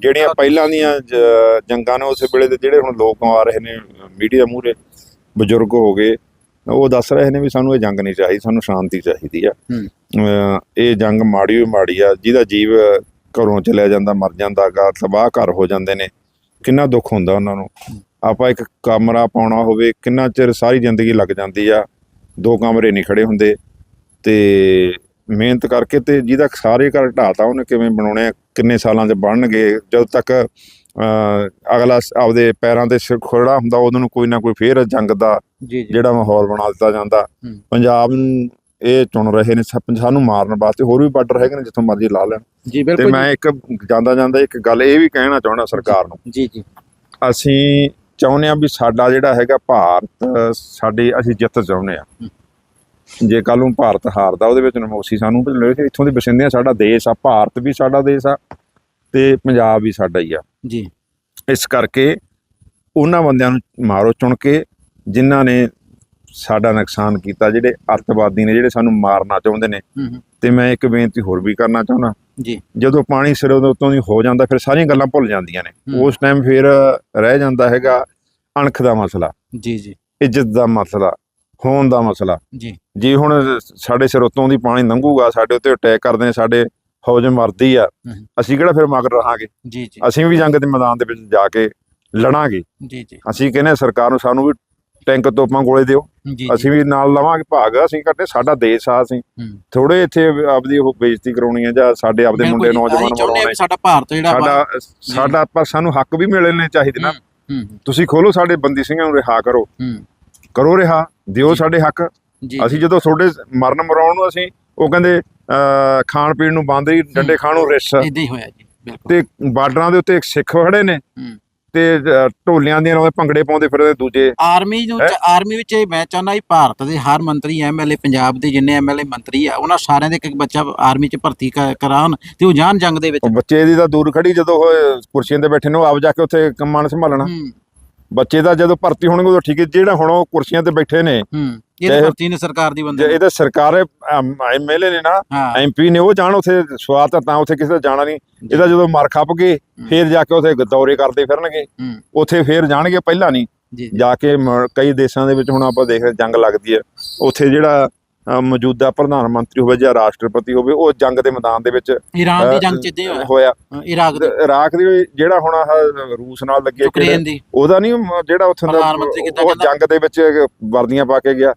ਜਿਹੜੀਆਂ ਪਹਿਲਾਂ ਦੀਆਂ ਜੰਗਾਂ ਨੇ ਉਸੇ ਵੇਲੇ ਦੇ ਜਿਹੜੇ ਹੁਣ ਲੋਕ ਆ ਰਹੇ ਨੇ ਮੀਡੀਆ ਮੂਹਰੇ ਬਜ਼ੁਰਗ ਹੋ ਗਏ ਉਹ ਦੱਸ ਰਹੇ ਨੇ ਵੀ ਸਾਨੂੰ ਇਹ ਜੰਗ ਨਹੀਂ ਚਾਹੀਦੀ ਸਾਨੂੰ ਸ਼ਾਂਤੀ ਚਾਹੀਦੀ ਆ। ਇਹ ਜੰਗ ਮਾੜੀ ਹੋਈ ਮਾੜੀ ਆ ਜਿਹਦਾ ਜੀਵ ਘਰੋਂ ਚਲਿਆ ਜਾਂਦਾ ਮਰ ਜਾਂਦਾ ਗਾ ਤਬਾਹ ਘਰ ਹੋ ਜਾਂਦੇ ਨੇ। ਕਿੰਨਾ ਦੁੱਖ ਹੁੰਦਾ ਉਹਨਾਂ ਨੂੰ। ਆਪਾਂ ਇੱਕ ਕਮਰਾ ਪਾਉਣਾ ਹੋਵੇ ਕਿੰਨਾ ਚਿਰ ਸਾਰੀ ਜ਼ਿੰਦਗੀ ਲੱਗ ਜਾਂਦੀ ਆ ਦੋ ਕਮਰੇ ਨਹੀਂ ਖੜੇ ਹੁੰਦੇ ਤੇ ਮਿਹਨਤ ਕਰਕੇ ਤੇ ਜਿਹਦਾ ਸਾਰੇ ਘਰ ਢਾਤਾ ਉਹਨੇ ਕਿਵੇਂ ਬਣਾਉਣੇ ਕਿੰਨੇ ਸਾਲਾਂ 'ਚ ਬਣਨਗੇ ਜਦੋਂ ਤੱਕ ਅਗਲਾ ਆਪਦੇ ਪੈਰਾਂ ਤੇ ਸਿਰ ਖੜਾ ਹੁੰਦਾ ਉਦੋਂ ਨੂੰ ਕੋਈ ਨਾ ਕੋਈ ਫੇਰ ਜੰਗ ਦਾ ਜਿਹੜਾ ਮਾਹੌਲ ਬਣਾ ਦਿੱਤਾ ਜਾਂਦਾ। ਪੰਜਾਬ ਨੂੰ ਇਹ ਚੁਣ ਰਹੇ ਨੇ ਸਾਨੂੰ ਮਾਰਨ ਵਾਸਤੇ ਹੋਰ ਵੀ ਬਾਰਡਰ ਹੈਗੇ ਨੇ ਜਿੱਥੋਂ ਮਰਜ਼ੀ ਲਾ ਲੈਣ।
ਜੀ
ਤੇ ਮੈਂ ਇੱਕ ਜਾਂਦਾ ਜਾਂਦਾ ਇੱਕ ਗੱਲ ਇਹ ਵੀ ਕਹਿਣਾ ਚਾਹੁੰਦਾ ਸਰਕਾਰ ਨੂੰ।
ਜੀ ਜੀ।
ਅਸੀਂ ਚਾਹੁੰਦੇ ਆ ਵੀ ਸਾਡਾ ਜਿਹੜਾ ਹੈਗਾ ਭਾਰਤ ਸਾਡੀ ਅਸੀਂ ਜਿੱਤ ਚਾਹੁੰਦੇ ਆ ਜੇ ਕੱਲ ਨੂੰ ਭਾਰਤ ਹਾਰਦਾ ਉਹਦੇ ਵਿੱਚ ਨਮੋਸੀ ਸਾਨੂੰ ਭੁੱਲੇ ਇੱਥੋਂ ਦੇ ਵਸਿੰਦੇ ਆ ਸਾਡਾ ਦੇਸ਼ ਆ ਭਾਰਤ ਵੀ ਸਾਡਾ ਦੇਸ਼ ਆ ਤੇ ਪੰਜਾਬ ਵੀ ਸਾਡਾ ਹੀ ਆ।
ਜੀ।
ਇਸ ਕਰਕੇ ਉਹਨਾਂ ਬੰਦਿਆਂ ਨੂੰ ਮਾਰੋ ਚੁਣ ਕੇ ਜਿਨ੍ਹਾਂ ਨੇ ਸਾਡਾ ਨੁਕਸਾਨ ਕੀਤਾ ਜਿਹੜੇ ਅੱਤਵਾਦੀ ਨੇ ਜਿਹੜੇ ਸਾਨੂੰ ਮਾਰਨਾ ਚਾਹੁੰਦੇ ਨੇ। ਤੇ ਮੈਂ ਇੱਕ ਬੇਨਤੀ ਹੋਰ ਵੀ ਕਰਨਾ ਚਾਹੁੰਦਾ।
ਜੀ।
ਜਦੋਂ ਪਾਣੀ ਸਿਰੋਂ ਦੇ ਉੱਤੋਂ ਦੀ ਹੋ ਜਾਂਦਾ ਫਿਰ ਸਾਰੀਆਂ ਗੱਲਾਂ ਭੁੱਲ ਜਾਂਦੀਆਂ ਨੇ। ਉਸ ਟਾਈਮ ਫਿਰ ਰਹਿ ਜਾਂਦਾ ਹੈਗਾ ਅਣਖ ਦਾ ਮਸਲਾ
ਜੀ ਜੀ।
ਇੱਜ਼ਤ ਦਾ ਮਸਲਾ ਹੋਣ ਦਾ ਮਸਲਾ।
ਜੀ।
ਜੇ ਹੁਣ ਸਾਡੇ ਸਿਰ ਉੱਤੋਂ ਦੀ ਪਾਣੀ ਲੰਘੂਗਾ ਸਾਡੇ ਉੱਤੇ ਅਟੈਕ ਕਰਦੇ ਨੇ ਸਾਡੇ ਫੌਜ ਮਰਦੀ ਆ। ਅਸੀਂ ਕਿਹੜਾ ਫਿਰ ਮਗਰ ਰਹਾਂਗੇ?
ਜੀ ਜੀ।
ਅਸੀਂ ਵੀ ਜੰਗ ਦੇ ਮੈਦਾਨ ਦੇ ਵਿੱਚ ਜਾ ਕੇ ਲੜਾਂਗੇ।
ਜੀ ਜੀ।
ਅਸੀਂ ਕਹਿੰਦੇ ਸਰਕਾਰ ਨੂੰ ਸਾਨੂੰ ਵੀ ਟੈਂਕ ਤੋਪਾਂ ਗੋਲੇ ਦਿਓ। ਅਸੀਂ ਵੀ ਨਾਲ ਲਵਾਂਗੇ ਭਾਗ ਅਸੀਂ ਕਰਦੇ ਸਾਡਾ ਦੇਸ਼ ਆ ਅਸੀਂ। ਥੋੜੇ ਇੱਥੇ ਆਪਦੀ ਉਹ ਬੇਇੱਜ਼ਤੀ ਕਰਾਉਣੀ ਹੈ ਜਾਂ ਸਾਡੇ ਆਪਦੇ ਮੁੰਡੇ ਨੌਜਵਾਨ
ਸਾਡਾ ਭਾਰਤ ਜਿਹੜਾ
ਸਾਡਾ ਸਾਡਾ ਪਰ ਸਾਨੂੰ ਹੱਕ ਵੀ ਮਿਲਣੇ ਚਾਹੀਦੇ ਨਾ। ਤੁਸੀਂ ਖੋਲੋ ਸਾਡੇ ਬੰਦੀ ਸਿੰਘਾਂ ਨੂੰ ਰਿਹਾ ਕਰੋ। ਕਰੋ ਰਿਹਾ ਦਿਓ ਸਾਡੇ ਹੱਕ। ਅਸੀਂ ਜਦੋਂ ਤੁਹਾਡੇ ਮਰਨ ਮਰਾਉਣ ਨੂੰ ਅਸੀਂ ਉਹ ਕਹਿੰਦੇ ਖਾਣ ਪੀਣ ਨੂੰ ਬੰਦ ਹੀ ਡੰਡੇ ਖਾਣ ਨੂੰ ਰਿਸ।
ਇਦਾਂ ਹੀ ਹੋਇਆ ਜੀ ਬਿਲਕੁਲ।
ਤੇ ਬਾਰਡਰਾਂ ਦੇ ਉੱਤੇ ਇੱਕ ਸਿੱਖ ਖੜੇ ਨੇ। ਤੇ ਢੋਲਿਆਂ ਦੀਆਂ ਨਾਲ ਭੰਗੜੇ ਪਾਉਂਦੇ ਫਿਰਦੇ ਦੂਜੇ।
ਆਰਮੀ ਨੂੰ
ਹੈਂ?
ਆਰਮੀ ਵਿੱਚ ਇਹ ਮੈਂ ਚਾਹੁੰਦਾ ਵੀ ਭਾਰਤ ਦੇ ਹਰ ਮੰਤਰੀ ਐਮਐਲਏ ਪੰਜਾਬ ਦੇ ਜਿੰਨੇ ਐਮਐਲਏ ਮੰਤਰੀ ਆ ਉਹਨਾਂ ਸਾਰਿਆਂ ਦੇ ਇੱਕ ਬੱਚਾ ਆਰਮੀ 'ਚ ਭਰਤੀ ਕਰਾਉਣ ਤੇ ਉਹ ਜਾਣ ਜੰਗ ਦੇ ਵਿੱਚ।
ਬੱਚੇ ਦੀ ਤਾਂ ਦੂਰ ਖੜੀ ਜਦੋਂ ਉਹ ਕੁਰਸੀਆਂ ਤੇ ਬੈਠੇ ਨੇ ਉਹ ਆਪ ਜਾ ਕੇ ਉੱਥੇ ਕੰਮਾਂ ਨੂੰ ਸੰਭਾਲਣਾ।
ਹੂੰ।
ਬੱਚੇ ਦਾ ਜਦੋਂ ਭਰਤੀ ਹੋਣਗੇ ਉਦੋਂ ਠੀਕ ਹੈ ਜਿਹੜਾ ਹੁਣ ਉਹ ਕੁਰਸੀਆਂ ਤੇ ਬੈਠੇ ਨੇ
ਹੂੰ। ਇਹ ਭਰਤੀ ਨੇ ਸਰਕਾਰ ਦੀ
ਜੇ
ਬੰਦੇ
ਇਹਦੇ ਸਰਕਾਰ ਐਮਐਲਏ ਨੇ ਨਾ ਐਮਪੀ ਨੇ ਉਹ ਜਾਣ ਉੱਥੇ ਸਵਾਲ ਤਾਂ ਉੱਥੇ ਕਿਸੇ ਦਾ ਜਾਣਾ ਨਹੀਂ। ਇਹਦਾ ਜਦੋਂ ਮਰ ਖੱਪ ਗਏ ਫੇਰ ਜਾ ਕੇ ਉੱਥੇ ਦੌਰੇ ਕਰਦੇ ਫਿਰਨਗੇ। ਉੱਥੇ ਫੇਰ ਜਾਣਗੇ ਪਹਿਲਾਂ ਨਹੀਂ।
ਜੀ ਜੀ।
ਜਾ ਕੇ ਕਈ ਦੇਸ਼ਾਂ ਦੇ ਵਿੱਚ ਹੁਣ ਆਪਾਂ ਦੇਖ ਰਹੇ ਜੰਗ ਲੱਗਦੀ ਹੈ ਉੱਥੇ ਜਿਹੜਾ ਮੌਜੂਦਾ ਪ੍ਰਧਾਨ ਮੰਤਰੀ ਹੋਵੇ ਜਾਂ ਰਾਸ਼ਟਰਪਤੀ ਹੋਵੇ ਉਹ ਜੰਗ ਦੇ ਮੈਦਾਨ ਦੇ ਵਿੱਚ
ਈਰਾਨ ਦੀ ਜੰਗ 'ਚ ਹੋਇਆ। ਇਰਾਕ ਦੀ।
ਇਰਾਕ ਦੀ ਜਿਹੜਾ ਹੁਣ ਆਹ ਰੂਸ ਨਾਲ
ਦੀ।
ਉਹਦਾ ਨਹੀਂ ਜਿਹੜਾ ਉੱਥੇ ਦਾ
ਪ੍ਰਧਾਨ ਮੰਤਰੀ ਕਿੱਦਾਂ
ਉਹ? ਜੰਗ ਦੇ ਵਿੱਚ ਵਰਦੀਆਂ ਪਾ ਕੇ ਗਿਆ।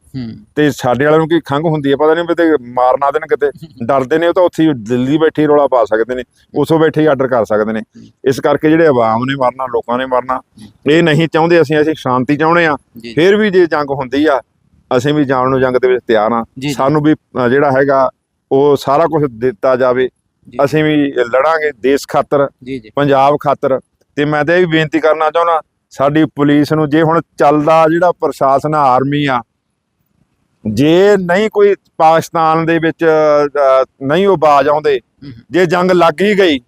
ਤੇ ਸਾਡੇ ਵਾਲਿਆਂ ਨੂੰ ਕੀ ਖੰਗ ਹੁੰਦੀ ਹੈ? ਪਤਾ ਨਹੀਂ ਵੀ ਤੇ ਮਾਰ ਨਾ ਦੇਣ ਕਿਤੇ। *laughs* ਡਰਦੇ ਨੇ ਉਹ ਤਾਂ ਉੱਥੇ ਦਿੱਲੀ ਬੈਠੇ ਰੌਲਾ ਪਾ ਸਕਦੇ ਨੇ। ਉਥੋਂ ਬੈਠੇ ਹੀ ਆਰਡਰ ਕਰ ਸਕਦੇ ਨੇ। ਇਸ ਕਰਕੇ ਜਿਹੜੇ ਆਵਾਮ ਨੇ ਮਰਨਾ ਲੋਕਾਂ ਨੇ ਮਰਨਾ ਇਹ ਨਹੀਂ ਚਾਹੁੰਦੇ ਅਸੀਂ ਅਸੀਂ ਸ਼ਾਂਤੀ ਚਾਹੁੰਦੇ ਆ ਫਿਰ ਵੀ ਜੇ ਜੰਗ ਹੁੰਦੀ ਆ ਅਸੀਂ ਵੀ ਜਾਣ ਨੂੰ ਜੰਗ ਦੇ ਵਿੱਚ ਤਿਆਰ ਆ। ਸਾਨੂੰ ਵੀ ਜਿਹੜਾ ਹੈਗਾ ਉਹ ਸਾਰਾ ਕੁਝ ਦਿੱਤਾ ਜਾਵੇ। ਅਸੀਂ ਵੀ ਲੜਾਂਗੇ ਦੇਸ਼ ਖਾਤਰ ਪੰਜਾਬ ਖਾਤਰ ਤੇ ਮੈਂ ਤਾਂ ਇਹ ਵੀ ਬੇਨਤੀ ਕਰਨਾ ਚਾਹੁੰਦਾ ਸਾਡੀ ਪੁਲਿਸ ਨੂੰ ਜੇ ਹੁਣ ਚੱਲਦਾ ਜਿਹੜਾ ਪ੍ਰਸ਼ਾਸਨ ਆਰਮੀ ਆ ਜੇ ਨਹੀਂ ਕੋਈ ਪਾਕਿਸਤਾਨ ਦੇ ਵਿੱਚ ਨਹੀਂ ਉਹ ਬਾਜ ਆਉਂਦੇ। ਜੇ ਜੰਗ ਲੱਗ ਹੀ ਗਈ।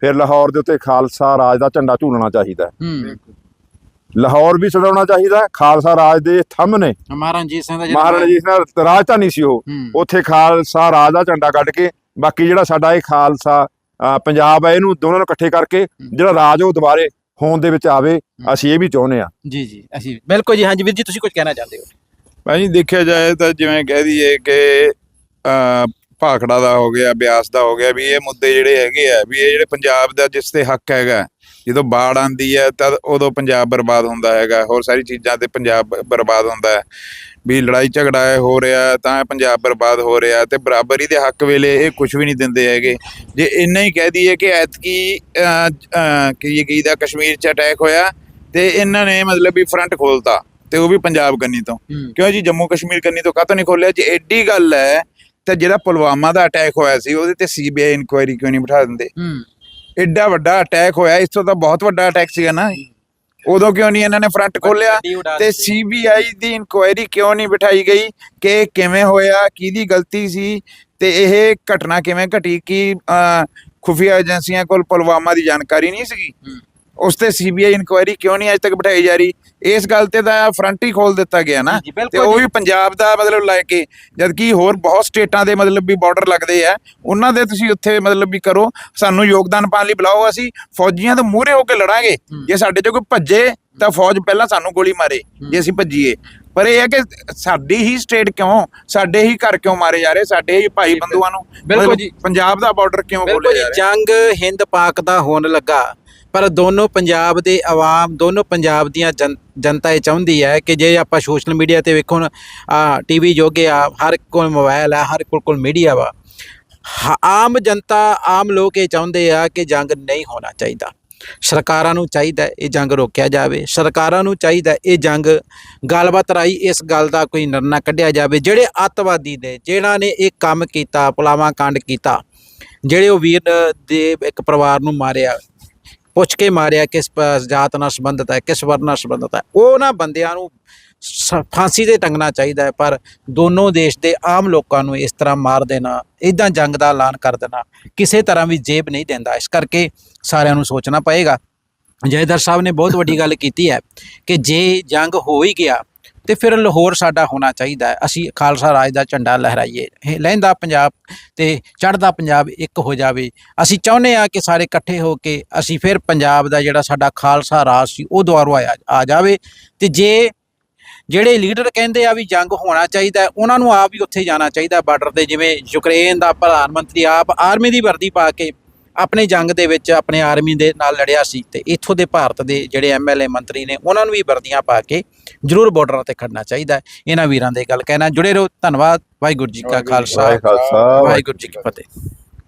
ਫਿਰ ਲਾਹੌਰ ਦੇ ਉੱਤੇ ਖਾਲਸਾ ਰਾਜ ਦਾ ਝੰਡਾ ਝੂਲਣਾ ਚਾਹੀਦਾ
ਹੂੰ
ਲਾਹੌਰ ਵੀ ਸਜਾਉਣਾ ਚਾਹੀਦਾ ਖਾਲਸਾ ਰਾਜ ਦੇ ਥੰਮ ਨੇ।
ਮਹਾਰਾਜਾ ਰਣਜੀਤ ਸਿੰਘ ਦਾ ਜਿਹੜਾ
ਮਹਾਰਾਣਾ ਜੀ ਨਾਲ ਰਾਜਧਾਨੀ ਸੀ ਉਹ। ਉੱਥੇ ਖਾਲਸਾ ਰਾਜ ਦਾ ਝੰਡਾ ਕੱਢ ਕੇ ਬਾਕੀ ਜਿਹੜਾ ਸਾਡਾ ਇਹ ਖਾਲਸਾ ਪੰਜਾਬ ਹੈ ਇਹਨੂੰ ਦੋਨਾਂ ਨੂੰ ਇਕੱਠੇ ਕਰਕੇ ਜਿਹੜਾ ਰਾਜ ਉਹ ਦੁਬਾਰੇ ਹੋਂਦ ਦੇ ਵਿੱਚ ਆਵੇ ਅਸੀਂ ਇਹ ਵੀ ਚਾਹੁੰਦੇ ਆ
ਜੀ ਜੀ ਅਸੀਂ ਬਿਲਕੁਲ ਜੀ ਹਾਂਜੀ ਵੀਰ ਜੀ ਤੁਸੀਂ ਕੁਝ ਕਹਿਣਾ ਚਾਹੁੰਦੇ ਹੋ?
ਭਾਜੀ ਦੇਖਿਆ ਜਾਏ ਤਾਂ ਜਿਵੇਂ ਕਹਿ ਦਈਏ ਕਿ ਭਾਖੜਾ ਦਾ ਹੋ ਗਿਆ ਬਿਆਸ ਦਾ ਹੋ ਗਿਆ ਵੀ ਇਹ ਮੁੱਦੇ ਜਿਹੜੇ ਹੈਗੇ ਆ ਵੀ ਇਹ ਜਿਹੜੇ ਪੰਜਾਬ ਦਾ ਜਿਸ ਤੇ ਹੱਕ ਹੈਗਾ ਜਦੋਂ ਬਾੜ ਆਂਦੀ ਹੈ ਤਾਂ ਉਦੋਂ ਪੰਜਾਬ ਬਰਬਾਦ ਹੁੰਦਾ ਹੈਗਾ ਹੋਰ ਸਾਰੀ ਚੀਜ਼ਾਂ ਤੇ ਪੰਜਾਬ ਬਰਬਾਦ ਹੁੰਦਾ ਹੈ। ਵੀ ਲੜਾਈ ਝਗੜਾ ਹੈ ਰਿਹਾ ਤਾਂ ਪੰਜਾਬ ਬਰਬਾਦ ਹੋ ਰਿਹਾ ਤੇ ਬਰਾਬਰੀ ਦੇ ਹੱਕ ਵੇਲੇ ਇਹ ਕੁਝ ਵੀ ਨਹੀਂ ਦਿੰਦੇ ਹੈਗੇ। ਜੇ ਇੰਨਾ ਹੀ ਕਹਿ ਦਈਏ ਕਿ ਐਤਕੀ ਕੀ ਕੀ ਦਾ ਕਸ਼ਮੀਰ 'ਚ ਅਟੈਕ ਹੋਇਆ ਤੇ ਇਹਨਾਂ ਨੇ ਮਤਲਬ ਵੀ ਫਰੰਟ ਖੋਲਤਾ ਤੇ ਉਹ ਵੀ ਪੰਜਾਬ ਕੰਨੀ ਤੋਂ। ਕਿਉਂ ਜੀ? ਜੰਮੂ ਕਸ਼ਮੀਰ ਕੰਨੀ ਤੋਂ ਕਾਹਤੋਂ ਨਹੀਂ ਖੋਲਿਆ? ਜੇ ਐਡੀ ਗੱਲ ਹੈ ਤੇ ਜਿਹੜਾ ਪੁਲਵਾਮਾ ਦਾ ਅਟੈਕ ਹੋਇਆ ਸੀ ਉਹਦੇ ਤੇ ਸੀਬੀਆਈ ਇਨਕੁਆਇਰੀ ਕਿਉਂ ਨਹੀਂ ਬਿਠਾ ਦਿੰਦੇ? ਐਡਾ ਵੱਡਾ ਅਟੈਕ ਹੋਇਆ ਇਸ ਤੋਂ ਤਾਂ ਬਹੁਤ ਵੱਡਾ ਅਟੈਕ ਸੀਗਾ ਨਾ ਉਦੋਂ ਕਿਉਂ ਨਹੀਂ ਇਹਨਾਂ ਨੇ ਫਰੰਟ ਖੋਲਿਆ ਤੇ। ਸੀਬੀਆਈ ਦੀ ਇਨਕੁਆਇਰੀ ਕਿਉਂ ਨਹੀਂ ਬਿਠਾਈ ਗਈ ਕਿ ਕਿਵੇਂ ਹੋਇਆ ਕਿਹਦੀ ਗਲਤੀ ਸੀ ਤੇ ਇਹ ਘਟਨਾ ਕਿਵੇਂ ਘਟੀ ਕਿ ਖੁਫੀਆ ਏਜੰਸੀਆਂ ਕੋਲ ਪੁਲਵਾਮਾ ਦੀ ਜਾਣਕਾਰੀ ਨਹੀਂ ਸੀਗੀ। ਉਸ ਤੇ ਸੀਬੀਆਈ ਇਨਕੁਆਇਰੀ ਕਿਉਂ ਨਹੀਂ ਅਜੇ ਤੱਕ ਬਿਠਾਈ ਜਾ ਰਹੀ? ਇਸ ਗੱਲ ਤੇ ਤਾਂ ਫਰੰਟ ਹੀ ਖੋਲ ਦਿੱਤਾ ਗਿਆ ਨਾ।
ਜੀ
ਤੇ
ਬਿਲਕੁਲ
ਉਹ
ਜੀ।
ਵੀ ਪੰਜਾਬ ਦਾ ਮਤਲਬ ਲੈ ਕੇ ਜਦ ਕਿ ਹੋਰ ਬਹੁਤ ਸਟੇਟਾਂ ਦੇ ਮਤਲਬ ਵੀ ਬਾਰਡਰ ਲੱਗਦੇ ਆ ਉਹਨਾਂ ਦੇ ਤੁਸੀਂ ਉੱਥੇ ਮਤਲਬ ਵੀ ਕਰੋ ਸਾਨੂੰ ਯੋਗਦਾਨ ਪਾਉਣ ਲਈ ਬੁਲਾਓ ਅਸੀਂ ਫੌਜੀਆਂ ਦੇ ਮੂਹਰੇ ਹੋ ਕੇ ਲੜਾਂਗੇ। ਜੇ ਸਾਡੇ ਚੋਂ ਕੋਈ ਭੱਜੇ ਤਾਂ ਫੌਜ ਪਹਿਲਾਂ ਸਾਨੂੰ ਗੋਲੀ ਮਾਰੇ ਜੇ ਅਸੀਂ ਭੱਜੀਏ। ਪਰ ਇਹ ਹੈ ਕਿ ਸਾਡੀ ਹੀ ਸਟੇਟ ਕਿਉਂ ਸਾਡੇ ਹੀ ਘਰ ਕਿਉਂ ਮਾਰੇ ਜਾ ਰਹੇ ਸਾਡੇ ਹੀ ਭਾਈ ਬੰਦੂਆਂ ਨੂੰ?
ਬਿਲਕੁਲ ਜੀ।
ਪੰਜਾਬ ਦਾ ਬਾਰਡਰ ਕਿਉਂ
ਬਿਲਕੁਲ
ਬੋਲਿਆ
ਜੀ
ਜਾ ਰਿਹਾ?
ਜੰਗ ਹਿੰਦ ਪਾਕ ਦਾ ਹੋਣ ਲੱਗਾ। ਪਰ ਦੋਨੋਂ ਪੰਜਾਬ ਦੇ ਆਵਾਮ, ਦੋਨੋਂ ਪੰਜਾਬ ਦੀਆਂ ਜਨ- ਜਨਤਾ ਇਹ ਚਾਹੁੰਦੀ ਹੈ ਕਿ ਜੇ ਆਪਾਂ ਸੋਸ਼ਲ ਮੀਡੀਆ ਤੇ ਵੇਖੋ ਨਾ, ਆ ਟੀਵੀ ਜੋਗੇ ਆ, ਹਰ ਕੋਲ ਮੋਬਾਈਲ ਆ, ਹਰ ਕੋਲ ਕੋਲ ਮੀਡੀਆ ਵਾ। ਹ- ਆਮ ਜਨਤਾ, ਆਮ ਲੋਕ ਇਹ ਚਾਹੁੰਦੇ ਆ ਕਿ ਜੰਗ ਨਹੀਂ ਹੋਣਾ ਚਾਹੀਦਾ। ਸਰਕਾਰਾਂ ਨੂੰ ਚਾਹੀਦਾ ਇਹ ਜੰਗ ਰੋਕਿਆ ਜਾਵੇ। ਸਰਕਾਰਾਂ ਨੂੰ ਚਾਹੀਦਾ ਇਹ ਜੰਗ, ਗੱਲਬਾਤ ਰਾਈ ਇਸ ਗੱਲ ਦਾ ਕੋਈ ਨਿਰਣਾ ਕੱਢਿਆ ਜਾਵੇ। ਜਿਹੜੇ ਅੱਤਵਾਦੀ ਨੇ, ਜਿਨ੍ਹਾਂ ਨੇ ਇਹ ਕੰਮ ਕੀਤਾ, ਪੁਲਾਵਾ ਕਾਂਡ ਕੀਤਾ, ਜਿਹੜੇ ਉਹ ਵੀਰ ਦੇ ਇੱਕ ਪਰਿਵਾਰ ਨੂੰ ਮਾਰਿਆ ਪੁੱਛ ਕੇ ਮਾਰਿਆ ਕਿਸ ਪ- ਜਾਤ ਨਾਲ ਸੰਬੰਧਿਤ ਹੈ, ਕਿਸ ਵਰਨ ਨਾਲ ਸੰਬੰਧਿਤ ਹੈ। ਉਹਨਾਂ ਬੰਦਿਆਂ ਨੂੰ ਸ- ਫਾਂਸੀ ਤੇ ਟੰਗਣਾ ਚਾਹੀਦਾ ਹੈ, ਪਰ ਦੋਨੋਂ ਦੇਸ਼ ਦੇ ਆਮ ਲੋਕਾਂ ਨੂੰ ਇਸ ਤਰ੍ਹਾਂ ਮਾਰ ਦੇਣਾ ਇਦਾਂ ਜੰਗ ਦਾ ਐਲਾਨ ਕਰ ਦੇਣਾ, ਕਿਸੇ ਤਰ੍ਹਾਂ ਵੀ ਜੇਬ ਨਹੀਂ ਦਿੰਦਾ। ਇਸ ਕਰਕੇ ਸਾਰਿਆਂ ਨੂੰ ਸੋਚਣਾ ਪਏਗਾ। ਜੈਦਰ ਸਾਹਿਬ ਨੇ ਬਹੁਤ ਵੱਡੀ ਗੱਲ ਕੀਤੀ ਹੈ ਕਿ ਜੇ ਜੰਗ ਹੋ ਹੀ ਗਿਆ ਤੇ ਫਿਰ ਲਾਹੌਰ ਸਾਡਾ ਹੋਣਾ ਚਾਹੀਦਾ ਹੈ। ਅਸੀਂ ਖਾਲਸਾ ਰਾਜ ਦਾ ਝੰਡਾ ਲਹਿਰਾਈਏ। ਇਹ ਲਹਿੰਦਾ ਪੰਜਾਬ ਤੇ ਚੜ੍ਹਦਾ ਪੰਜਾਬ ਇੱਕ ਹੋ ਜਾਵੇ। ਅਸੀਂ ਚਾਹੁੰਦੇ ਆ ਕਿ ਸਾਰੇ ਇਕੱਠੇ ਹੋ ਕੇ ਅਸੀਂ ਫਿਰ ਪੰਜਾਬ ਦਾ ਜਿਹੜਾ ਸਾਡਾ ਖਾਲਸਾ ਰਾਜ ਸੀ, ਉਹ ਦੁਆਰਾ ਆ ਆ ਜਾਵੇ। ਤੇ ਜੇ ਜਿਹੜੇ ਲੀਡਰ ਕਹਿੰਦੇ ਆ ਵੀ ਜੰਗ ਹੋਣਾ ਚਾਹੀਦਾ ਉਹਨਾਂ ਨੂੰ ਆਪ ਵੀ ਉੱਥੇ ਜਾਣਾ ਚਾਹੀਦਾ ਬਾਰਡਰ ਤੇ, ਜਿਵੇਂ ਯੂਕਰੇਨ ਦਾ ਪ੍ਰਧਾਨ ਮੰਤਰੀ ਆਪ ਆਰਮੀ ਦੀ ਵਰਦੀ ਪਾ ਕੇ ਆਪਣੇ ਜੰਗ ਦੇ ਵਿੱਚ ਆਪਣੇ ਆਰਮੀ ਦੇ ਨਾਲ ਲੜਿਆ ਸੀ ਤੇ ਇੱਥੋਂ ਦੇ ਭਾਰਤ ਦੇ ਜਿਹੜੇ ਐਮਐਲਏ ਮੰਤਰੀ ਨੇ ਉਹਨਾਂ ਨੂੰ ਵੀ ਵਰਦੀਆਂ ਪਾ ਕੇ ਜ਼ਰੂਰ ਬਾਰਡਰਾਂ ਤੇ ਖੜਨਾ ਚਾਹੀਦਾ। ਇਹਨਾਂ ਵੀਰਾਂ ਦੇ ਗੱਲ ਕਹਿਣਾ। ਜੁੜੇ ਰਹੋ। ਧੰਨਵਾਦ।
ਵਾਹਿਗੁਰੂ ਜੀ ਕਾ ਖਾਲਸਾ,
ਵਾਹਿਗੁਰੂ ਜੀ ਕੀ ਫਤਿਹ।